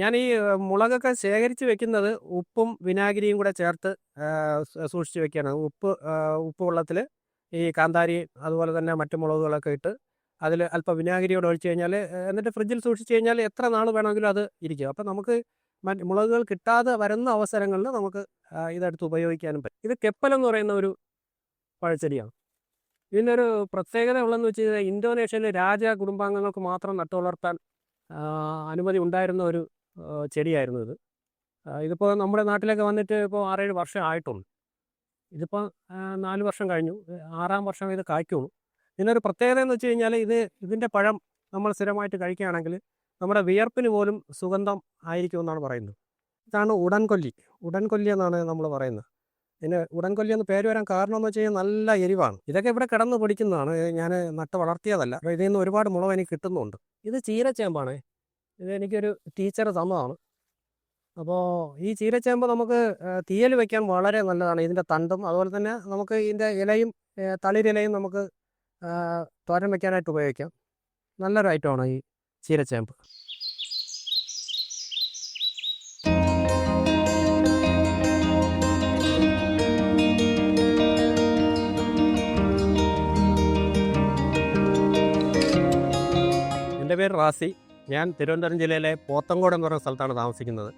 ഞാൻ ഈ മുളകൊക്കെ ശേഖരിച്ച് വെക്കുന്നത് ഉപ്പും വിനാഗിരിയും കൂടെ ചേർത്ത് സൂക്ഷിച്ച് വെക്കുകയാണ് ഉപ്പ് ഉപ്പ് വെള്ളത്തിൽ ഈ കാന്താരി അതുപോലെ തന്നെ മറ്റു മുളകുകളൊക്കെ ഇട്ട് അതിൽ അല്പം വിനാഗിരിയോടെ ഒഴിച്ച് കഴിഞ്ഞാൽ എന്നിട്ട് ഫ്രിഡ്ജിൽ സൂക്ഷിച്ച് കഴിഞ്ഞാൽ എത്ര നാൾ വേണമെങ്കിലും അത് ഇരിക്കും. അപ്പം നമുക്ക് മുളകുകൾ കിട്ടാതെ വരുന്ന അവസരങ്ങളിൽ നമുക്ക് ഇതെടുത്ത് ഉപയോഗിക്കാനും പറ്റും. ഇത് കെപ്പൽ എന്ന് പറയുന്ന ഒരു പഴച്ചെടിയാണ്. ഇതിന്റെ ഒരു പ്രത്യേകത ഉള്ളതെന്ന് വെച്ച് കഴിഞ്ഞാൽ ഇന്തോനേഷ്യയിലെ രാജ കുടുംബാംഗങ്ങൾക്ക് മാത്രം നട്ടുവളർത്താൻ അനുമതി ഉണ്ടായിരുന്ന ഒരു ചെടിയായിരുന്നു ഇത്. ഇതിപ്പോൾ നമ്മുടെ നാട്ടിലേക്ക് വന്നിട്ട് ഇപ്പോൾ ആറേഴ് വർഷം ആയിട്ടുണ്ട്. ഇതിപ്പോൾ നാല് വർഷം കഴിഞ്ഞു. ആറാം വർഷം ഇത് കായ്ക്കുള്ളൂ ഇതിനൊരു പ്രത്യേകത എന്ന് വെച്ച് കഴിഞ്ഞാൽ ഇത് ഇതിന്റെ പഴം നമ്മൾ സ്ഥിരമായിട്ട് കഴിക്കുകയാണെങ്കിൽ നമ്മുടെ വിയർപ്പിന് പോലും സുഗന്ധം ആയിരിക്കും എന്നാണ് പറയുന്നത്. ഇതാണ് ഉടൻകൊല്ലി. ഉടൻകൊല്ലി എന്നാണ് നമ്മൾ പറയുന്നത്. ഇതിന് ഉടൻകൊല്ലി എന്ന് പേര് വരാൻ കാരണം എന്ന് വെച്ച് കഴിഞ്ഞാൽ നല്ല എരിവാണ്. ഇതൊക്കെ ഇവിടെ കിടന്ന് പിടിക്കുന്നതാണ്. ഞാൻ നട്ട് വളർത്തിയതല്ല. അപ്പോൾ ഇതിൽ നിന്ന് ഒരുപാട് മുളക് എനിക്ക് കിട്ടുന്നുണ്ട്. ഇത് ചീരച്ചേമ്പാണ്. ഇത് എനിക്കൊരു ടീച്ചർ തന്നതാണ്. അപ്പോൾ ഈ ചീരച്ചേമ്പ് നമുക്ക് തീയൽ വയ്ക്കാൻ വളരെ നല്ലതാണ്. ഇതിന്റെ തണ്ടും അതുപോലെ തന്നെ നമുക്ക് ഇതിന്റെ ഇലയും തളിരിലയും നമുക്ക് തോരൻ വയ്ക്കാനായിട്ട് ഉപയോഗിക്കാം. നല്ലൊരു ഐറ്റമാണ് ഈ ചീരച്ചേമ്പ്. എന്റെ പേര് റാസി. ഞാൻ തിരുവനന്തപുരം ജില്ലയിലെ പോത്തങ്കോട് എന്ന് പറയുന്ന സ്ഥലത്താണ് താമസിക്കുന്നത്.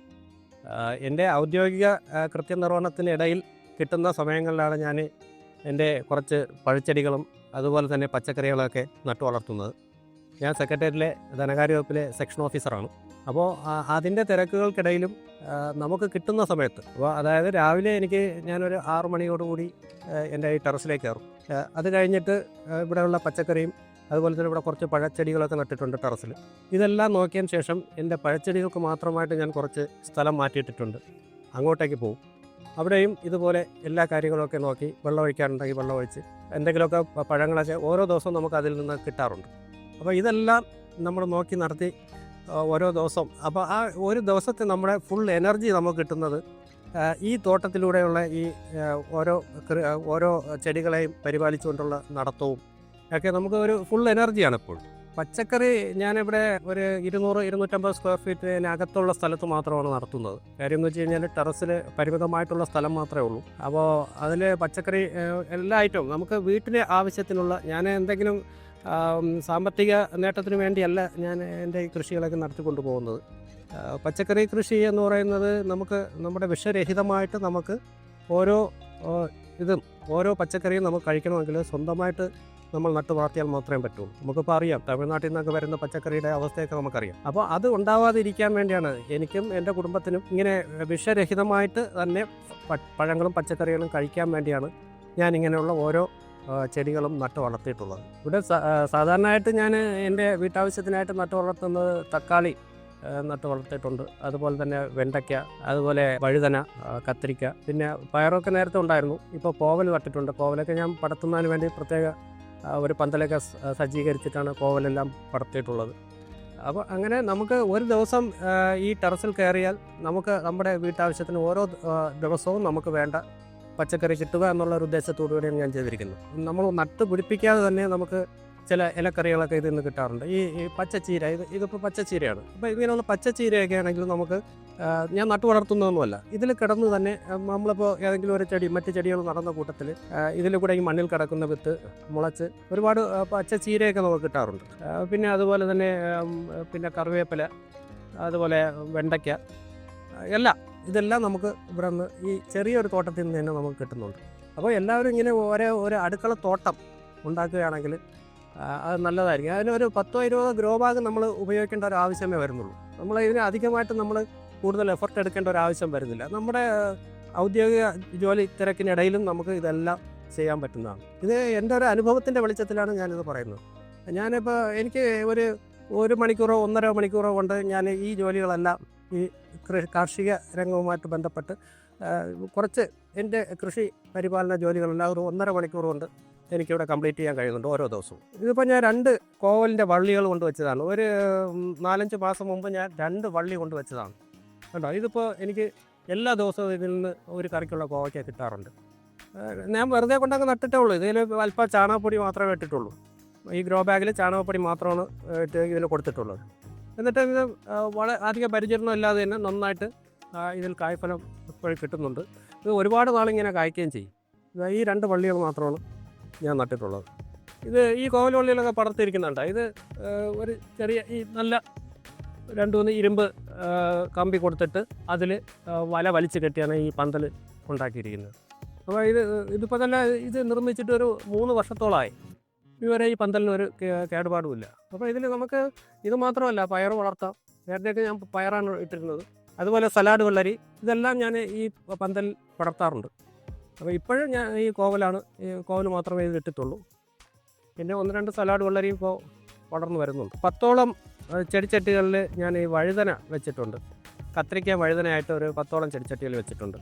എന്റെ ഔദ്യോഗിക കൃത്യനിർവഹണത്തിനിടയിൽ കിട്ടുന്ന സമയങ്ങളിലാണ് ഞാൻ എന്റെ കുറച്ച് പഴച്ചെടികളും അതുപോലെ തന്നെ പച്ചക്കറികളൊക്കെ നട്ടു വളർത്തുന്നത്. ഞാൻ സെക്രട്ടേറിയറ്റിലെ ധനകാര്യ വകുപ്പിലെ സെക്ഷൻ ഓഫീസറാണ്. അപ്പോൾ അതിന്റെ തിരക്കുകൾക്കിടയിലും നമുക്ക് കിട്ടുന്ന സമയത്ത് അപ്പോൾ അതായത് രാവിലെ എനിക്ക് ഞാനൊരു ആറു മണിയോടുകൂടി എന്റെ ഈ ടെറസിലേക്ക് കയറും. അത് കഴിഞ്ഞിട്ട് ഇവിടെയുള്ള പച്ചക്കറിയും അതുപോലെ തന്നെ ഇവിടെ കുറച്ച് പഴച്ചെടികളൊക്കെ നട്ടിട്ടുണ്ട് ടെറസിൽ ഇതെല്ലാം നോക്കിയതിന് ശേഷം എന്റെ പഴച്ചെടികൾക്ക് മാത്രമായിട്ട് ഞാൻ കുറച്ച് സ്ഥലം മാറ്റിയിട്ടിട്ടുണ്ട്. അങ്ങോട്ടേക്ക് പോകും അവിടെയും ഇതുപോലെ എല്ലാ കാര്യങ്ങളൊക്കെ നോക്കി വെള്ളം ഒഴിക്കാറുണ്ടെങ്കിൽ വെള്ളം ഒഴിച്ച് എന്തെങ്കിലുമൊക്കെ പഴങ്ങളൊക്കെ ഓരോ ദിവസവും നമുക്ക് അതിൽ നിന്ന് കിട്ടാറുണ്ട്. അപ്പോൾ ഇതെല്ലാം നമ്മൾ നോക്കി നടത്തി ഓരോ ദിവസം. അപ്പോൾ ആ ഒരു ദിവസത്തെ നമ്മുടെ ഫുൾ എനർജി നമുക്ക് കിട്ടുന്നത് ഈ തോട്ടത്തിലൂടെയുള്ള ഈ ഓരോ ഓരോ ചെടികളെയും പരിപാലിച്ചുകൊണ്ടുള്ള നടത്തവും ഒക്കെ നമുക്ക് ഒരു ഫുൾ എനർജിയാണ് ഇപ്പോൾ പച്ചക്കറി ഞാനിവിടെ ഒരു ഇരുന്നൂറ് ഇരുന്നൂറ്റമ്പത് സ്ക്വയർ ഫീറ്റിനകത്തുള്ള സ്ഥലത്ത് മാത്രമാണ് നടത്തുന്നത്. കാര്യം എന്ന് വെച്ച് കഴിഞ്ഞാൽ ടെറസിൽ പരിമിതമായിട്ടുള്ള സ്ഥലം മാത്രമേ ഉള്ളൂ. അപ്പോൾ അതിൽ പച്ചക്കറി എല്ലാ ഐറ്റവും നമുക്ക് വീട്ടിലെ ആവശ്യത്തിനുള്ള ഞാൻ എന്തെങ്കിലും സാമ്പത്തിക നേട്ടത്തിന് വേണ്ടിയല്ല ഞാൻ എന്റെ കൃഷികളൊക്കെ നടത്തിക്കൊണ്ട് പോകുന്നത്. പച്ചക്കറി കൃഷി എന്ന് പറയുന്നത് നമുക്ക് നമ്മുടെ വിഷരഹിതമായിട്ട് നമുക്ക് ഓരോ ഇതും ഓരോ പച്ചക്കറിയും നമുക്ക് കഴിക്കണമെങ്കിൽ സ്വന്തമായിട്ട് നമ്മൾ നട്ടു വളർത്തിയാൽ മാത്രമേ പറ്റുള്ളൂ നമുക്കിപ്പോൾ അറിയാം തമിഴ്നാട്ടിൽ നിന്നൊക്കെ വരുന്ന പച്ചക്കറിയുടെ അവസ്ഥയൊക്കെ നമുക്കറിയാം. അപ്പോൾ അത് ഉണ്ടാവാതിരിക്കാൻ വേണ്ടിയാണ് എനിക്കും എന്റെ കുടുംബത്തിനും ഇങ്ങനെ വിഷരഹിതമായിട്ട് തന്നെ പഴങ്ങളും പച്ചക്കറികളും കഴിക്കാൻ വേണ്ടിയാണ് ഞാൻ ഇങ്ങനെയുള്ള ഓരോ ചെടികളും നട്ടു വളർത്തിയിട്ടുള്ളത്. ഇവിടെ സാധാരണയായിട്ട് ഞാൻ എന്റെ വീട്ടാവശ്യത്തിനായിട്ട് നട്ടു വളർത്തുന്നത് തക്കാളി നട്ട് വളർത്തിയിട്ടുണ്ട്. അതുപോലെ തന്നെ വെണ്ടയ്ക്ക അതുപോലെ വഴുതന കത്തിരിക്ക പിന്നെ പയറൊക്കെ നേരത്തെ ഉണ്ടായിരുന്നു. ഇപ്പോൾ കോവൽ നട്ടിട്ടുണ്ട്. കോവലൊക്കെ ഞാൻ പടത്തുന്നതിന് വേണ്ടി പ്രത്യേക ഒരു പന്തലൊക്കെ സജ്ജീകരിച്ചിട്ടാണ് കോവലെല്ലാം പടർത്തിയിട്ടുള്ളത് അപ്പോൾ അങ്ങനെ നമുക്ക് ഒരു ദിവസം ഈ ടെറസിൽ കയറിയാൽ നമുക്ക് നമ്മുടെ വീട്ടാവശ്യത്തിന് ഓരോ ദിവസവും നമുക്ക് വേണ്ട പച്ചക്കറി കിട്ടുക എന്നുള്ള ഒരു ഉദ്ദേശത്തോടു കൂടിയാണ് ഞാൻ ചെയ്തിരിക്കുന്നത്. നമ്മൾ നട്ട് പിടിപ്പിക്കാതെ തന്നെ നമുക്ക് ചില ഇലക്കറികളൊക്കെ ഇതിൽ നിന്ന് കിട്ടാറുണ്ട്. ഈ പച്ചച്ചീര ഇത് ഇതിപ്പോൾ പച്ചച്ചീരയാണ്. അപ്പോൾ ഇങ്ങനെയുള്ള പച്ചച്ചീരയൊക്കെ ആണെങ്കിൽ നമുക്ക് ഞാൻ നട്ടു വളർത്തുന്നതൊന്നുമല്ല. ഇതിൽ കിടന്ന് തന്നെ നമ്മളിപ്പോൾ ഏതെങ്കിലും ഒരു ചെടി മറ്റ് ചെടികൾ നടന്ന കൂട്ടത്തിൽ ഇതിൽ കൂടെ ഈ മണ്ണിൽ കിടക്കുന്ന വിത്ത് മുളച്ച് ഒരുപാട് പച്ചച്ചീരയൊക്കെ നമുക്ക് കിട്ടാറുണ്ട്. പിന്നെ അതുപോലെ തന്നെ പിന്നെ കറിവേപ്പില അതുപോലെ വെണ്ടയ്ക്ക എല്ലാം ഇതെല്ലാം നമുക്ക് ഇവിടെ നിന്ന് ഈ ചെറിയൊരു തോട്ടത്തിൽ നിന്ന് തന്നെ നമുക്ക് കിട്ടുന്നുണ്ട്. അപ്പോൾ എല്ലാവരും ഇങ്ങനെ ഓരോ ഒരു അടുക്കള തോട്ടം ഉണ്ടാക്കുകയാണെങ്കിൽ അത് നല്ലതായിരിക്കും. അതിനൊരു പത്തോ ഇരുപതോ ഗ്രോ ബാഗ് നമ്മൾ ഉപയോഗിക്കേണ്ട ഒരു ആവശ്യമേ വരുന്നുള്ളൂ. നമ്മൾ ഇതിന് അധികമായിട്ട് നമ്മൾ കൂടുതൽ എഫർട്ട് എടുക്കേണ്ട ഒരു ആവശ്യം വരുന്നില്ല. നമ്മുടെ ഔദ്യോഗിക ജോലി തിരക്കിനിടയിലും നമുക്ക് ഇതെല്ലാം ചെയ്യാൻ പറ്റുന്നതാണ്. ഇത് എന്റെ ഒരു അനുഭവത്തിന്റെ വെളിച്ചത്തിലാണ് ഞാനിത് പറയുന്നത്. ഞാനിപ്പോൾ എനിക്ക് ഒരു ഒരു മണിക്കൂറോ ഒന്നര മണിക്കൂറോ കൊണ്ട് ഞാൻ ഈ ജോലികളെല്ലാം ഈ കാർഷിക രംഗവുമായിട്ട് ബന്ധപ്പെട്ട് കുറച്ച് എന്റെ കൃഷി പരിപാലന ജോലികളെല്ലാം ഒരു ഒന്നര മണിക്കൂർ കൊണ്ട് എനിക്കിവിടെ കംപ്ലീറ്റ് ചെയ്യാൻ കഴിയുന്നുണ്ട് ഓരോ ദിവസവും. ഇതിപ്പോൾ ഞാൻ രണ്ട് കോവലിന്റെ വള്ളികൾ കൊണ്ട് വെച്ചതാണ്. ഒരു നാലഞ്ച് മാസം മുമ്പ് ഞാൻ രണ്ട് വള്ളി കൊണ്ട് വെച്ചതാണ്. കണ്ടോ? ഇതിപ്പോൾ എനിക്ക് എല്ലാ ദിവസവും ഇതിൽ നിന്ന് ഒരു കറിക്കുള്ള കോവയ്ക്ക കിട്ടാറുണ്ട്. ഞാൻ വെറുതെ കൊണ്ടങ്ങ് നട്ടിട്ടേ ഉള്ളൂ. ഇതിൽ അല്പം ചാണകപ്പൊടി മാത്രമേ ഇട്ടിട്ടുള്ളൂ. ഈ ഗ്രോ ബാഗിൽ ചാണകപ്പൊടി മാത്രമാണ് ഇട്ട് ഇതിൽ കൊടുത്തിട്ടുള്ളത്. എന്നിട്ട് ഇത് വളരെ അധികം പരിചരണം ഇല്ലാതെ തന്നെ നന്നായിട്ട് ഇതിൽ കായ്ഫലം ഇപ്പോഴും കിട്ടുന്നുണ്ട്. ഇത് ഒരുപാട് നാളിങ്ങനെ കായ്ക്കുകയും ചെയ്യും. ഈ രണ്ട് വള്ളികൾ മാത്രമാണ് ഞാൻ നട്ടിട്ടുള്ളത്. ഇത് ഈ കോവലുള്ളിലൊക്കെ പടർത്തിയിരിക്കുന്നുണ്ട്. ഇത് ഒരു ചെറിയ ഈ നല്ല രണ്ട് മൂന്ന് ഇരുമ്പ് കമ്പി കൊടുത്തിട്ട് അതിൽ വല വലിച്ചു കെട്ടിയാണ് ഈ പന്തൽ ഉണ്ടാക്കിയിരിക്കുന്നത്. അപ്പോൾ ഇത് ഇതിപ്പോൾ തന്നെ ഇത് നിർമ്മിച്ചിട്ട് ഒരു മൂന്ന് വർഷത്തോളമായി ഇതുവരെ ഈ പന്തലിന് ഒരു കേടുപാടുമില്ല അപ്പോൾ ഇതിൽ നമുക്ക് ഇത് മാത്രമല്ല പയർ വളർത്താം. നേരത്തെയൊക്കെ ഞാൻ പയറാണ് ഇട്ടിരുന്നത്. അതുപോലെ സലാഡ് വെള്ളരി ഇതെല്ലാം ഞാൻ ഈ പന്തൽ പടർത്താറുണ്ട്. അപ്പോൾ ഇപ്പോഴും ഞാൻ ഈ കോവലാണ് ഈ കോവൽ മാത്രമേ ഇത് ഇട്ടിട്ടുള്ളൂ. പിന്നെ ഒന്ന് രണ്ട് സലാഡ് വെള്ളരിയും ഇപ്പോൾ വളർന്നു വരുന്നുണ്ട്. പത്തോളം ചെടിച്ചട്ടികളിൽ ഞാൻ ഈ വഴുതന വെച്ചിട്ടുണ്ട്. കത്തിരിക്ക വഴുതനയായിട്ട് ഒരു പത്തോളം ചെടിച്ചട്ടികൾ വെച്ചിട്ടുണ്ട്.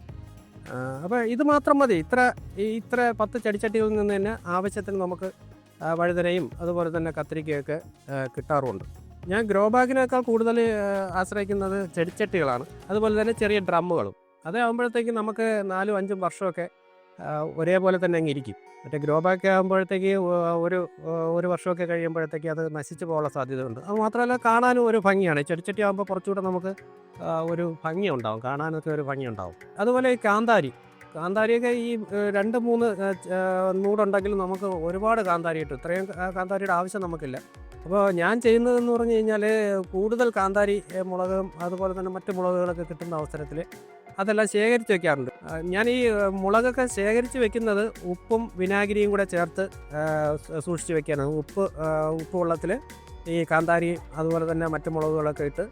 അപ്പോൾ ഇത് മാത്രം മതി. ഇത്ര ഈ ഇത്ര പത്ത് ചെടിച്ചട്ടികളിൽ നിന്ന് തന്നെ ആവശ്യത്തിന് നമുക്ക് വഴുതനയും അതുപോലെ തന്നെ കത്തിരിക്കയൊക്കെ കിട്ടാറുമുണ്ട് ഞാൻ ഗ്രോ ബാഗിനേക്കാൾ കൂടുതൽ ആശ്രയിക്കുന്നത് ചെടിച്ചട്ടികളാണ്. അതുപോലെ തന്നെ ചെറിയ ഡ്രമ്മുകളും. അതാകുമ്പോഴത്തേക്ക് നമുക്ക് നാലും അഞ്ചും വർഷമൊക്കെ ഒരേപോലെ തന്നെ അങ്ങ് ഇരിക്കും. മറ്റേ ഗ്രോ ബാക്ക് ആകുമ്പോഴത്തേക്ക് ഒരു ഒരു വർഷമൊക്കെ കഴിയുമ്പോഴത്തേക്ക് അത് നശിച്ചു പോകാനുള്ള സാധ്യതയുണ്ട്. അത് മാത്രമല്ല കാണാനും ഒരു ഭംഗിയാണ്. ചെടിച്ചട്ടി ആകുമ്പോൾ കുറച്ചുകൂടെ നമുക്ക് ഒരു ഭംഗി ഉണ്ടാവും. കാണാനൊക്കെ ഒരു ഭംഗി ഉണ്ടാവും. അതുപോലെ ഈ കാന്താരി. കാന്താരിയൊക്കെ ഈ രണ്ട് മൂന്ന് നൂടുണ്ടെങ്കിൽ നമുക്ക് ഒരുപാട് കാന്താരി കിട്ടും. ഇത്രയും കാന്താരിയുടെ ആവശ്യം നമുക്കില്ല. അപ്പോൾ ഞാൻ ചെയ്യുന്നതെന്ന് പറഞ്ഞു കഴിഞ്ഞാൽ കൂടുതൽ കാന്താരി മുളകും അതുപോലെ തന്നെ മറ്റ് മുളകുകളൊക്കെ കിട്ടുന്ന അവസരത്തിൽ അതെല്ലാം ശേഖരിച്ച് വെക്കാറുണ്ട്. ഞാൻ ഈ മുളകൊക്കെ ശേഖരിച്ച് വെക്കുന്നത് ഉപ്പും വിനാഗിരിയും കൂടെ ചേർത്ത് സൂക്ഷിച്ച് വെക്കാനാണ്. ഉപ്പ് ഉപ്പ് വെള്ളത്തിൽ ഈ കാന്താരി അതുപോലെ തന്നെ മറ്റു മുളകുകളൊക്കെ ഇട്ട്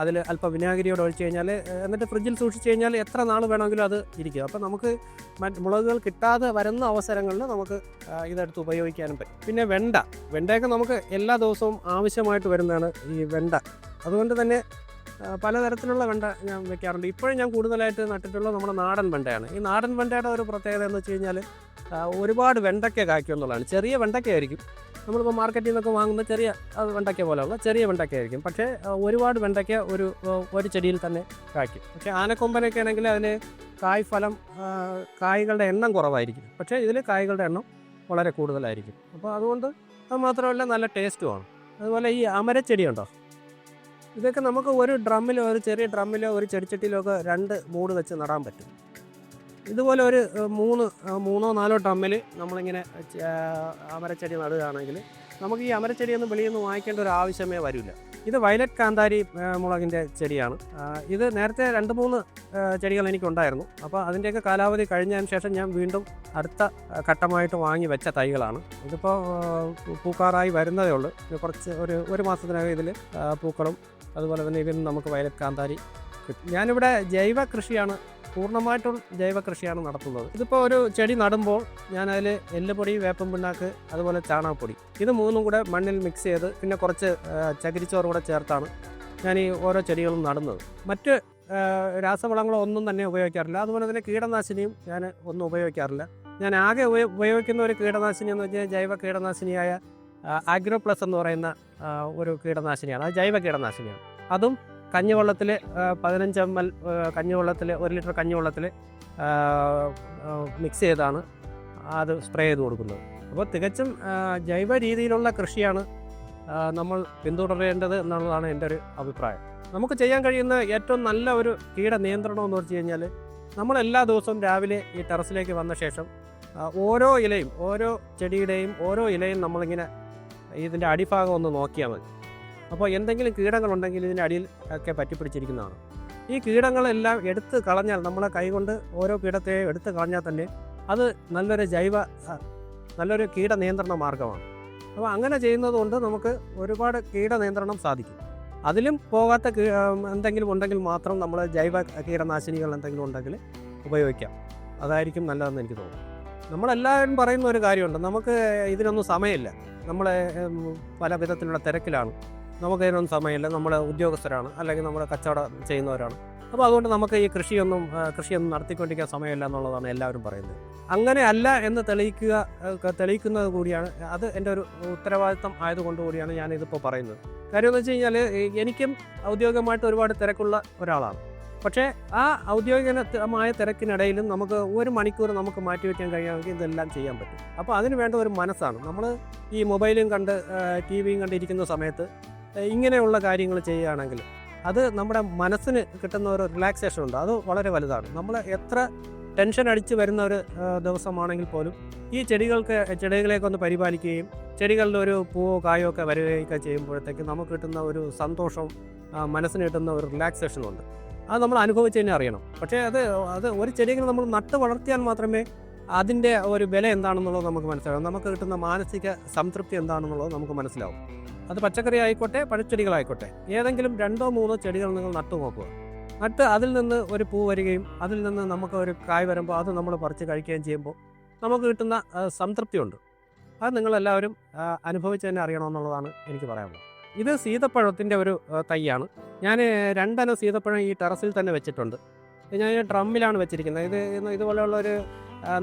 അതിൽ അല്പം വിനാഗിരിയോട് ഒഴിച്ച് കഴിഞ്ഞാൽ എന്നിട്ട് ഫ്രിഡ്ജിൽ സൂക്ഷിച്ച് കഴിഞ്ഞാൽ എത്ര നാൾ വേണമെങ്കിലും അത് ഇരിക്കും. അപ്പോൾ നമുക്ക് മുളകുകൾ കിട്ടാതെ വരുന്ന അവസരങ്ങളിൽ നമുക്ക് ഇതെടുത്ത് ഉപയോഗിക്കാനും പറ്റും. പിന്നെ വെണ്ട. വെണ്ടയൊക്കെ നമുക്ക് എല്ലാ ദിവസവും ആവശ്യമായിട്ട് വരുന്നതാണ് ഈ വെണ്ട. അതുകൊണ്ട് തന്നെ പലതരത്തിലുള്ള വെണ്ട ഞാൻ വെക്കാറുണ്ട്. ഇപ്പോഴും ഞാൻ കൂടുതലായിട്ട് നട്ടിട്ടുള്ളത് നമ്മുടെ നാടൻ വെണ്ടയാണ്. ഈ നാടൻ വെണ്ടയുടെ ഒരു പ്രത്യേകത എന്ന് വെച്ച് കഴിഞ്ഞാൽ ഒരുപാട് വെണ്ടയ്ക്ക കായ്ക്കും എന്നുള്ളതാണ്. ചെറിയ വെണ്ടയ്ക്കയായിരിക്കും. നമ്മളിപ്പോൾ മാർക്കറ്റിൽ നിന്നൊക്കെ വാങ്ങുന്ന ചെറിയ വെണ്ടയ്ക്ക പോലെയുള്ള ചെറിയ വെണ്ടയ്ക്കായിരിക്കും പക്ഷേ ഒരുപാട് വെണ്ടയ്ക്ക ഒരു ഒരു ചെടിയിൽ തന്നെ കായ്ക്കും. പക്ഷേ ആനക്കൊമ്പനൊക്കെ ആണെങ്കിൽ അതിന് കായ് ഫലം കായ്കളുടെ എണ്ണം കുറവായിരിക്കും. പക്ഷേ ഇതിൽ കായ്കളുടെ എണ്ണം വളരെ കൂടുതലായിരിക്കും. അപ്പോൾ അതുകൊണ്ട് അത് മാത്രമല്ല നല്ല ടേസ്റ്റുമാണ്. അതുപോലെ ഈ അമരച്ചെടി ഉണ്ടോ? ഇതൊക്കെ നമുക്ക് ഒരു ഡ്രമ്മിലോ ഒരു ചെറിയ ഡ്രമ്മിലോ ഒരു ചെടിച്ചട്ടിയിലോ ഒക്കെ രണ്ട് മൂട് വെച്ച് നടാൻ പറ്റും. ഇതുപോലെ ഒരു മൂന്ന് മൂന്നോ നാലോ ഡ്രമ്മിൽ നമ്മളിങ്ങനെ അമരച്ചെടി നടുകയാണെങ്കിൽ നമുക്ക് ഈ അമരച്ചെടിയൊന്നും വെളിയിൽ നിന്ന് വാങ്ങിക്കേണ്ട ഒരു ആവശ്യമേ വരില്ല. ഇത് വയലറ്റ് കാന്താരി മുളകിന്റെ ചെടിയാണ്. ഇത് നേരത്തെ രണ്ട് മൂന്ന് ചെടികൾ എനിക്കുണ്ടായിരുന്നു. അപ്പോൾ അതിന്റെയൊക്കെ കാലാവധി കഴിഞ്ഞതിന് ശേഷം ഞാൻ വീണ്ടും അടുത്ത ഘട്ടമായിട്ട് വാങ്ങി വെച്ച തൈകളാണ്. ഇതിപ്പോൾ പൂക്കാറായി വരുന്നതേ ഉള്ളൂ. കുറച്ച് ഒരു ഒരു മാസത്തിനകം ഇതിൽ പൂക്കളും അതുപോലെ തന്നെ ഇതിൽ നമുക്ക് വയലറ്റ് കാന്താരി ഞാനിവിടെ ജൈവ കൃഷിയാണ് പൂർണമായിട്ടും ജൈവ കൃഷിയാണ് നടത്തുന്നത്. ഇതിപ്പോൾ ഒരു ചെടി നടുമ്പോൾ ഞാൻ അതിൽ എല്ലുപൊടി വേപ്പം പിണ്ണാക്ക് അതുപോലെ ചാണകപ്പൊടി ഇത് മൂന്നും കൂടെ മണ്ണിൽ മിക്സ് ചെയ്ത് പിന്നെ കുറച്ച് ചകിരിച്ചോറ് കൂടെ ചേർത്താണ് ഞാൻ ഈ ഓരോ ചെടികളും നടുന്നത്. മറ്റ് രാസവളങ്ങളോ ഒന്നും തന്നെ ഉപയോഗിക്കാറില്ല. അതുപോലെ തന്നെ കീടനാശിനിയും ഞാൻ ഒന്നും ഉപയോഗിക്കാറില്ല. ഞാൻ ആകെ ഉപയോഗിക്കുന്ന ഒരു കീടനാശിനി എന്ന് വെച്ചാൽ ജൈവ കീടനാശിനിയായ ആഗ്രോ പ്ലസ് എന്ന് പറയുന്ന ഒരു കീടനാശിനിയാണ്. അത് ജൈവ കീടനാശിനിയാണ്. അതും കഞ്ഞിവെള്ളത്തിൽ പതിനഞ്ച് എം എൽ കഞ്ഞിവെള്ളത്തിൽ ഒരു ലിറ്റർ കഞ്ഞിവെള്ളത്തിൽ മിക്സ് ചെയ്താണ് അത് സ്പ്രേ ചെയ്ത് കൊടുക്കുന്നത്. അപ്പോൾ തികച്ചും ജൈവ രീതിയിലുള്ള കൃഷിയാണ് നമ്മൾ പിന്തുടരേണ്ടത് എന്നുള്ളതാണ് എന്റെ ഒരു അഭിപ്രായം. നമുക്ക് ചെയ്യാൻ കഴിയുന്ന ഏറ്റവും നല്ല ഒരു കീട നിയന്ത്രണം എന്ന് വെച്ച് കഴിഞ്ഞാൽ നമ്മൾ എല്ലാ ദിവസവും രാവിലെ ഈ ടെറസിലേക്ക് വന്ന ശേഷം ഓരോ ഇലയും ഓരോ ചെടിയുടെയും ഓരോ ഇലയും നമ്മളിങ്ങനെ ഇതിന്റെ അടിഭാഗം ഒന്ന് നോക്കിയാൽ മതി. അപ്പോൾ എന്തെങ്കിലും കീടങ്ങളുണ്ടെങ്കിൽ ഇതിന്റെ അടിയിൽ ഒക്കെ പറ്റിപ്പിടിച്ചിരിക്കുന്നതാണ്. ഈ കീടങ്ങളെല്ലാം എടുത്ത് കളഞ്ഞാൽ നമ്മളെ കൈകൊണ്ട് ഓരോ കീടത്തെയും എടുത്ത് കളഞ്ഞാൽ തന്നെ അത് നല്ലൊരു ജൈവ നല്ലൊരു കീട നിയന്ത്രണ മാർഗമാണ് അപ്പോൾ അങ്ങനെ ചെയ്യുന്നത് കൊണ്ട് നമുക്ക് ഒരുപാട് കീട നിയന്ത്രണം സാധിക്കും. അതിലും പോകാത്ത എന്തെങ്കിലും ഉണ്ടെങ്കിൽ മാത്രം നമ്മൾ ജൈവ കീടനാശിനികൾ എന്തെങ്കിലും ഉണ്ടെങ്കിൽ ഉപയോഗിക്കാം. അതായിരിക്കും നല്ലതെന്ന് എനിക്ക് തോന്നുന്നു. നമ്മളെല്ലാവരും പറയുന്ന ഒരു കാര്യമുണ്ട്. നമുക്ക് ഇതിനൊന്നും സമയമില്ല. നമ്മൾ പല വിധത്തിലുള്ള തിരക്കിലാണ്. നമുക്ക് ഇതിനൊന്നും സമയമില്ല. നമ്മൾ ഉദ്യോഗസ്ഥരാണ്. അല്ലെങ്കിൽ നമ്മൾ കച്ചവടം ചെയ്യുന്നവരാണ്. അപ്പോൾ അതുകൊണ്ട് നമുക്ക് ഈ കൃഷിയൊന്നും കൃഷിയൊന്നും നടത്തിക്കൊണ്ടിരിക്കാൻ സമയമില്ല എന്നുള്ളതാണ് എല്ലാവരും പറയുന്നത്. അങ്ങനെ അല്ല എന്ന് തെളിയിക്കുക തെളിയിക്കുന്നത് കൂടിയാണ്. അത് എന്റെ ഒരു ഉത്തരവാദിത്തം ആയതുകൊണ്ട് കൂടിയാണ് ഞാനിതിപ്പോൾ പറയുന്നത്. കാര്യം എന്ന് വെച്ച് കഴിഞ്ഞാൽ എനിക്കും ഔദ്യോഗികമായിട്ട് ഒരുപാട് തിരക്കുള്ള ഒരാളാണ്. പക്ഷേ ആ ഔദ്യോഗികമായ തിരക്കിനിടയിലും നമുക്ക് ഒരു മണിക്കൂർ നമുക്ക് മാറ്റിവെക്കാൻ കഴിയാമെങ്കിൽ ഇതെല്ലാം ചെയ്യാൻ പറ്റും. അപ്പോൾ അതിന് വേണ്ട ഒരു മനസ്സാണ്. നമ്മൾ ഈ മൊബൈലും കണ്ട് ടി വിയും കണ്ടിരിക്കുന്ന സമയത്ത് ഇങ്ങനെയുള്ള കാര്യങ്ങൾ ചെയ്യുകയാണെങ്കിൽ അത് നമ്മുടെ മനസ്സിന് കിട്ടുന്ന ഒരു റിലാക്സേഷൻ ഉണ്ട്. അത് വളരെ വലുതാണ്. നമ്മൾ എത്ര ടെൻഷൻ അടിച്ച് വരുന്ന ഒരു ദിവസമാണെങ്കിൽ പോലും ഈ ചെടികൾക്ക് ചെടികളെയൊക്കെ ഒന്ന് പരിപാലിക്കുകയും ചെടികളിൽ ഒരു പൂവോ കായോ ഒക്കെ വരികയൊക്കെ ചെയ്യുമ്പോഴത്തേക്ക് നമുക്ക് കിട്ടുന്ന ഒരു സന്തോഷം മനസ്സിന് കിട്ടുന്ന ഒരു റിലാക്സേഷനും ഉണ്ട്. അത് നമ്മൾ അനുഭവിച്ച് തന്നെ അറിയണം. പക്ഷേ അത് അത് ഒരു ചെടികൾ നമ്മൾ നട്ട് വളർത്തിയാൽ മാത്രമേ അതിന്റെ ഒരു വില എന്താണെന്നുള്ളത് നമുക്ക് മനസ്സിലാവും. നമുക്ക് കിട്ടുന്ന മാനസിക സംതൃപ്തി എന്താണെന്നുള്ളത് നമുക്ക് മനസ്സിലാവും. അത് പച്ചക്കറി ആയിക്കോട്ടെ പഴച്ചെടികളായിക്കോട്ടെ. ഏതെങ്കിലും രണ്ടോ മൂന്നോ ചെടികൾ നിങ്ങൾ നട്ടു നോക്കുക. നട്ട് അതിൽ നിന്ന് ഒരു പൂ വരികയും അതിൽ നിന്ന് നമുക്ക് ഒരു കായ് വരുമ്പോൾ അത് നമ്മൾ പറിച്ച് കഴിക്കുകയും ചെയ്യുമ്പോൾ നമുക്ക് കിട്ടുന്ന സംതൃപ്തിയുണ്ട്. അത് നിങ്ങളെല്ലാവരും അനുഭവിച്ച് തന്നെ അറിയണമെന്നുള്ളതാണ് എനിക്ക് പറയാനുള്ളത്. ഇത് സീതപ്പഴത്തിന്റെ ഒരു തൈയാണ്. ഞാൻ രണ്ടന സീതപ്പഴം ഈ ടെറസിൽ തന്നെ വെച്ചിട്ടുണ്ട്. ഞാൻ ഡ്രമ്മിലാണ് വെച്ചിരിക്കുന്നത്. ഇത് ഇതുപോലെയുള്ള ഒരു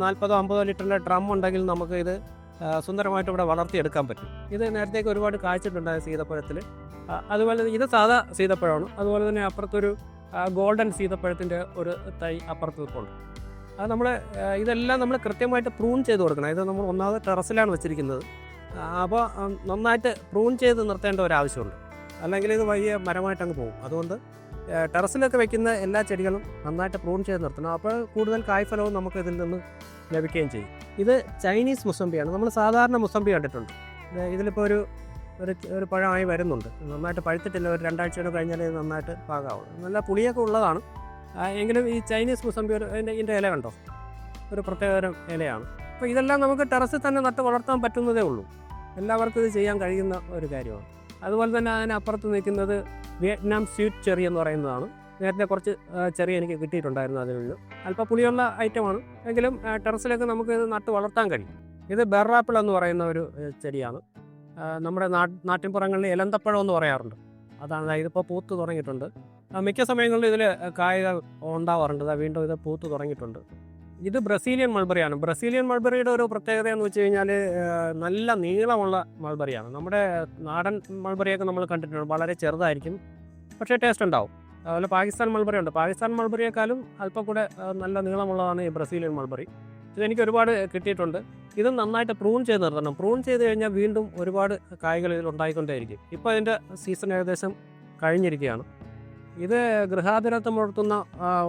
നാൽപ്പതോ അമ്പതോ ലിറ്ററിന്റെ ഡ്രം ഉണ്ടെങ്കിൽ നമുക്ക് ഇത് സുന്ദരമായിട്ട് ഇവിടെ വളർത്തിയെടുക്കാൻ പറ്റും. ഇത് നേരത്തേക്ക് ഒരുപാട് കാഴ്ചയിട്ടുണ്ടായ സീതപ്പഴത്തിൽ അതുപോലെ ഇത് സാധാ സീതപ്പഴമാണ്. അതുപോലെ തന്നെ അപ്പുറത്തൊരു ഗോൾഡൻ സീതപ്പഴത്തിന്റെ ഒരു തൈ അപ്പുറത്ത് നിൽപ്പുണ്ട് അത് നമ്മൾ ഇതെല്ലാം നമ്മൾ കൃത്യമായിട്ട് പ്രൂൺ ചെയ്ത് കൊടുക്കണം. ഇത് നമ്മൾ ഒന്നാമത് ടെറസിലാണ് വെച്ചിരിക്കുന്നത്. അപ്പോൾ നന്നായിട്ട് പ്രൂൺ ചെയ്ത് നിർത്തേണ്ട ഒരു ആവശ്യമുണ്ട്. അല്ലെങ്കിൽ ഇത് വലിയ മരമായിട്ട് അങ്ങ് പോകും. അതുകൊണ്ട് ടെറസിലൊക്കെ വെക്കുന്ന എല്ലാ ചെടികളും നന്നായിട്ട് പ്രൂൺ ചെയ്ത് നിർത്തണം. അപ്പോൾ കൂടുതൽ കായ്ഫലവും നമുക്ക് ഇതിൽ നിന്ന് ലഭിക്കുകയും ചെയ്യും. ഇത് ചൈനീസ് മുസമ്പിയാണ്. നമ്മൾ സാധാരണ മുസമ്പി കണ്ടിട്ടുണ്ട്. ഇത് ഇതിലിപ്പോൾ ഒരു ഒരു ഒരു പഴമായി വരുന്നുണ്ട്. നന്നായിട്ട് പഴുത്തിട്ടില്ല. ഒരു രണ്ടാഴ്ചയോടെ കഴിഞ്ഞാൽ ഇത് നന്നായിട്ട് പാകാവും നല്ല പുളിയൊക്കെ ഉള്ളതാണ്. എങ്കിലും ഈ ചൈനീസ് മുസമ്പി ഒരു അതിന്റെ ഇതിന്റെ ഇല കണ്ടോ? ഒരു പ്രത്യേകതരം ഇലയാണ്. അപ്പോൾ ഇതെല്ലാം നമുക്ക് ടെറസിൽ തന്നെ നട്ട് വളർത്താൻ പറ്റുന്നതേ ഉള്ളൂ. എല്ലാവർക്കും ഇത് ചെയ്യാൻ കഴിയുന്ന ഒരു കാര്യമാണ്. അതുപോലെ തന്നെ അതിനപ്പുറത്ത് നിൽക്കുന്നത് വിയറ്റ്നാം സ്വീറ്റ് ചെറി എന്ന് പറയുന്നതാണ്. നേരത്തെ കുറച്ച് ചെറിയ ചെറി എനിക്ക് കിട്ടിയിട്ടുണ്ടായിരുന്നു അതിനുള്ളിൽ അല്പം പുളിയുള്ള ഐറ്റമാണ് എങ്കിലും ടെറസിലൊക്കെ നമുക്ക് ഇത് നട്ട് വളർത്താൻ കഴിയും. ഇത് ബെറാപ്പിൾ എന്ന് പറയുന്ന ഒരു ചെടിയാണ്. നമ്മുടെ നാട്ടിൻപുറങ്ങളിൽ ഇലന്തപ്പഴം എന്ന് പറയാറുണ്ട്. അതാണ് ഇതിപ്പോൾ പൂത്ത് തുടങ്ങിയിട്ടുണ്ട്. മിക്ക സമയങ്ങളിലും ഇതിൽ കായിക ഉണ്ടാവാറുണ്ട്. വീണ്ടും ഇത് പൂത്ത് തുടങ്ങിയിട്ടുണ്ട്. ഇത് ബ്രസീലിയൻ മൾബറിയാണ്. ബ്രസീലിയൻ മൾബറിയുടെ ഒരു പ്രത്യേകത എന്ന് വെച്ച് കഴിഞ്ഞാൽ നല്ല നീളമുള്ള മൾബറിയാണ്. നമ്മുടെ നാടൻ മൾബറിയൊക്കെ നമ്മൾ കണ്ടിട്ടുണ്ട്. വളരെ ചെറുതായിരിക്കും. പക്ഷേ ടേസ്റ്റ് ഉണ്ടാവും. അതുപോലെ പാകിസ്ഥാൻ മൾബറി ഉണ്ട്. പാകിസ്ഥാൻ മൾബറിയേക്കാളും അല്പം കൂടെ നല്ല നീളമുള്ളതാണ് ഈ ബ്രസീലിയൻ മൾബറി. ഇതെനിക്ക് ഒരുപാട് കിട്ടിയിട്ടുണ്ട്. ഇത് നന്നായിട്ട് പ്രൂൺ ചെയ്ത് നിർത്തണം. പ്രൂൺ ചെയ്ത് കഴിഞ്ഞാൽ വീണ്ടും ഒരുപാട് കായ്കൾ ഇതിൽ ഉണ്ടായിക്കൊണ്ടേയിരിക്കും. ഇപ്പോൾ ഇതിന്റെ സീസൺ ഏകദേശം കഴിഞ്ഞിരിക്കുകയാണ്. ഇത് ഗൃഹാതുരത്വം വളർത്തുന്ന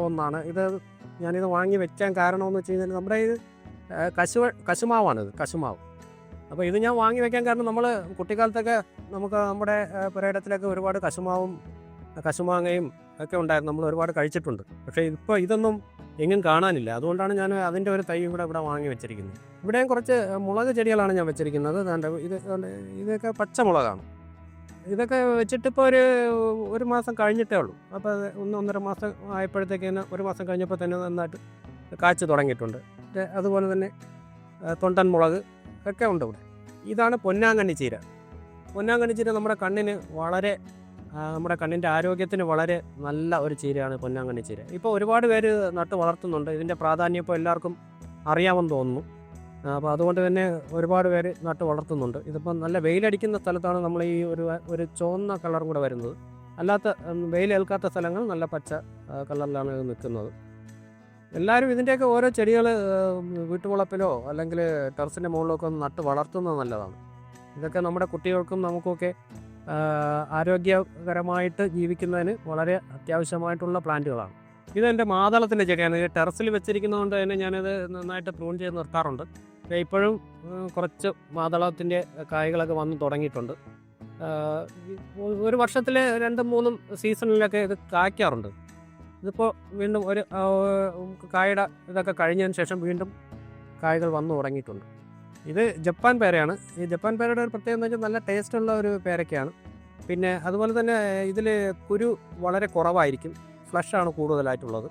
ഒന്നാണ്. ഇത് ഞാനിത് വാങ്ങി വെക്കാൻ കാരണമെന്ന് വെച്ച് കഴിഞ്ഞാൽ നമ്മുടെ ഇത് കശുവ കശുമാവാണിത് കശുമാവ്. അപ്പോൾ ഇത് ഞാൻ വാങ്ങി വെക്കാൻ കാരണം നമ്മൾ കുട്ടിക്കാലത്തൊക്കെ നമുക്ക് നമ്മുടെ പുരയിടത്തിലൊക്കെ ഒരുപാട് കശുമാവും കശുമാങ്ങയും ഒക്കെ ഉണ്ടായിരുന്നു. നമ്മൾ ഒരുപാട് കഴിച്ചിട്ടുണ്ട്. പക്ഷേ ഇപ്പോൾ ഇതൊന്നും എങ്ങും കാണാനില്ല. അതുകൊണ്ടാണ് ഞാൻ അതിന്റെ ഒരു തൈ ഇവിടെ ഇവിടെ വാങ്ങി വെച്ചിരിക്കുന്നത്. ഇവിടെയും കുറച്ച് മുളക് ചെടികളാണ് ഞാൻ വെച്ചിരിക്കുന്നത്. ഇത് ഇതൊക്കെ പച്ചമുളകാണ്. ഇതൊക്കെ വെച്ചിട്ടിപ്പോൾ ഒരു ഒരു മാസം കഴിഞ്ഞിട്ടേ ഉള്ളൂ. അപ്പോൾ ഒന്ന് ഒന്നര മാസം ആയപ്പോഴത്തേക്ക് തന്നെ ഒരു മാസം കഴിഞ്ഞപ്പോൾ തന്നെ നന്നായിട്ട് കാച്ചു തുടങ്ങിയിട്ടുണ്ട്. അതുപോലെ തന്നെ തൊണ്ടൻ മുളക് ഒക്കെ ഉണ്ട് ഇവിടെ. ഇതാണ് പൊന്നാങ്കണ്ണി ചീര. പൊന്നാങ്കണ്ണി ചീര നമ്മുടെ കണ്ണിന് വളരെ നമ്മുടെ കണ്ണിന്റെ ആരോഗ്യത്തിന് വളരെ നല്ല ഒരു ചീരയാണ് പൊന്നാങ്കണ്ണി ചീര. ഇപ്പോൾ ഒരുപാട് പേര് നട്ട് വളർത്തുന്നുണ്ട്. ഇതിന്റെ പ്രാധാന്യം ഇപ്പോൾ എല്ലാവർക്കും അറിയാമെന്ന് തോന്നുന്നു. അപ്പോൾ അതുകൊണ്ട് തന്നെ ഒരുപാട് പേര് നട്ട് വളർത്തുന്നുണ്ട്. ഇതിപ്പോൾ നല്ല വെയിലടിക്കുന്ന സ്ഥലത്താണ് നമ്മൾ ഈ ഒരു ഒരു ചുവന്ന കളർ കൂടെ വരുന്നത്. അല്ലാത്ത വെയിലേൽക്കാത്ത സ്ഥലങ്ങൾ നല്ല പച്ച കളറിലാണ് ഇത് നിൽക്കുന്നത്. എല്ലാവരും ഇതിന്റെയൊക്കെ ഓരോ ചെടികൾ വീട്ടുവളപ്പിലോ അല്ലെങ്കിൽ ടെറസിന്റെ മുകളിലൊക്കെ ഒന്ന് നട്ട് വളർത്തുന്നത് നല്ലതാണ്. ഇതൊക്കെ നമ്മുടെ കുട്ടികൾക്കും നമുക്കൊക്കെ ആരോഗ്യകരമായിട്ട് ജീവിക്കുന്നതിന് വളരെ അത്യാവശ്യമായിട്ടുള്ള പ്ലാന്റുകളാണ്. ഇതെന്റെ മാതളത്തിന്റെ ചെടിയാണ്. ഇത് ടെറസിൽ വെച്ചിരിക്കുന്നതുകൊണ്ട് തന്നെ ഞാനത് നന്നായിട്ട് പ്രൂൺ ചെയ്ത് നിർത്താറുണ്ട്. ഇപ്പോഴും കുറച്ച് മാതളത്തിന്റെ കായ്കളൊക്കെ വന്ന് തുടങ്ങിയിട്ടുണ്ട്. ഒരു വർഷത്തിൽ രണ്ടും മൂന്നും സീസണിലൊക്കെ ഇത് കായ്ക്കാറുണ്ട്. ഇതിപ്പോൾ വീണ്ടും ഒരു കായുടെ ഇതൊക്കെ കഴിഞ്ഞതിന് ശേഷം വീണ്ടും കായകൾ വന്നു തുടങ്ങിയിട്ടുണ്ട്. ഇത് ജപ്പാൻ പേരയാണ്. ഈ ജപ്പാൻ പേരയുടെ ഒരു പ്രത്യേകത എന്ന് വെച്ചാൽ നല്ല ടേസ്റ്റുള്ള ഒരു പേരയ്ക്കാണ് പിന്നെ അതുപോലെ തന്നെ ഇതിൽ കുരു വളരെ കുറവായിരിക്കും. ഫ്ലഷാണ് കൂടുതലായിട്ടുള്ളത്.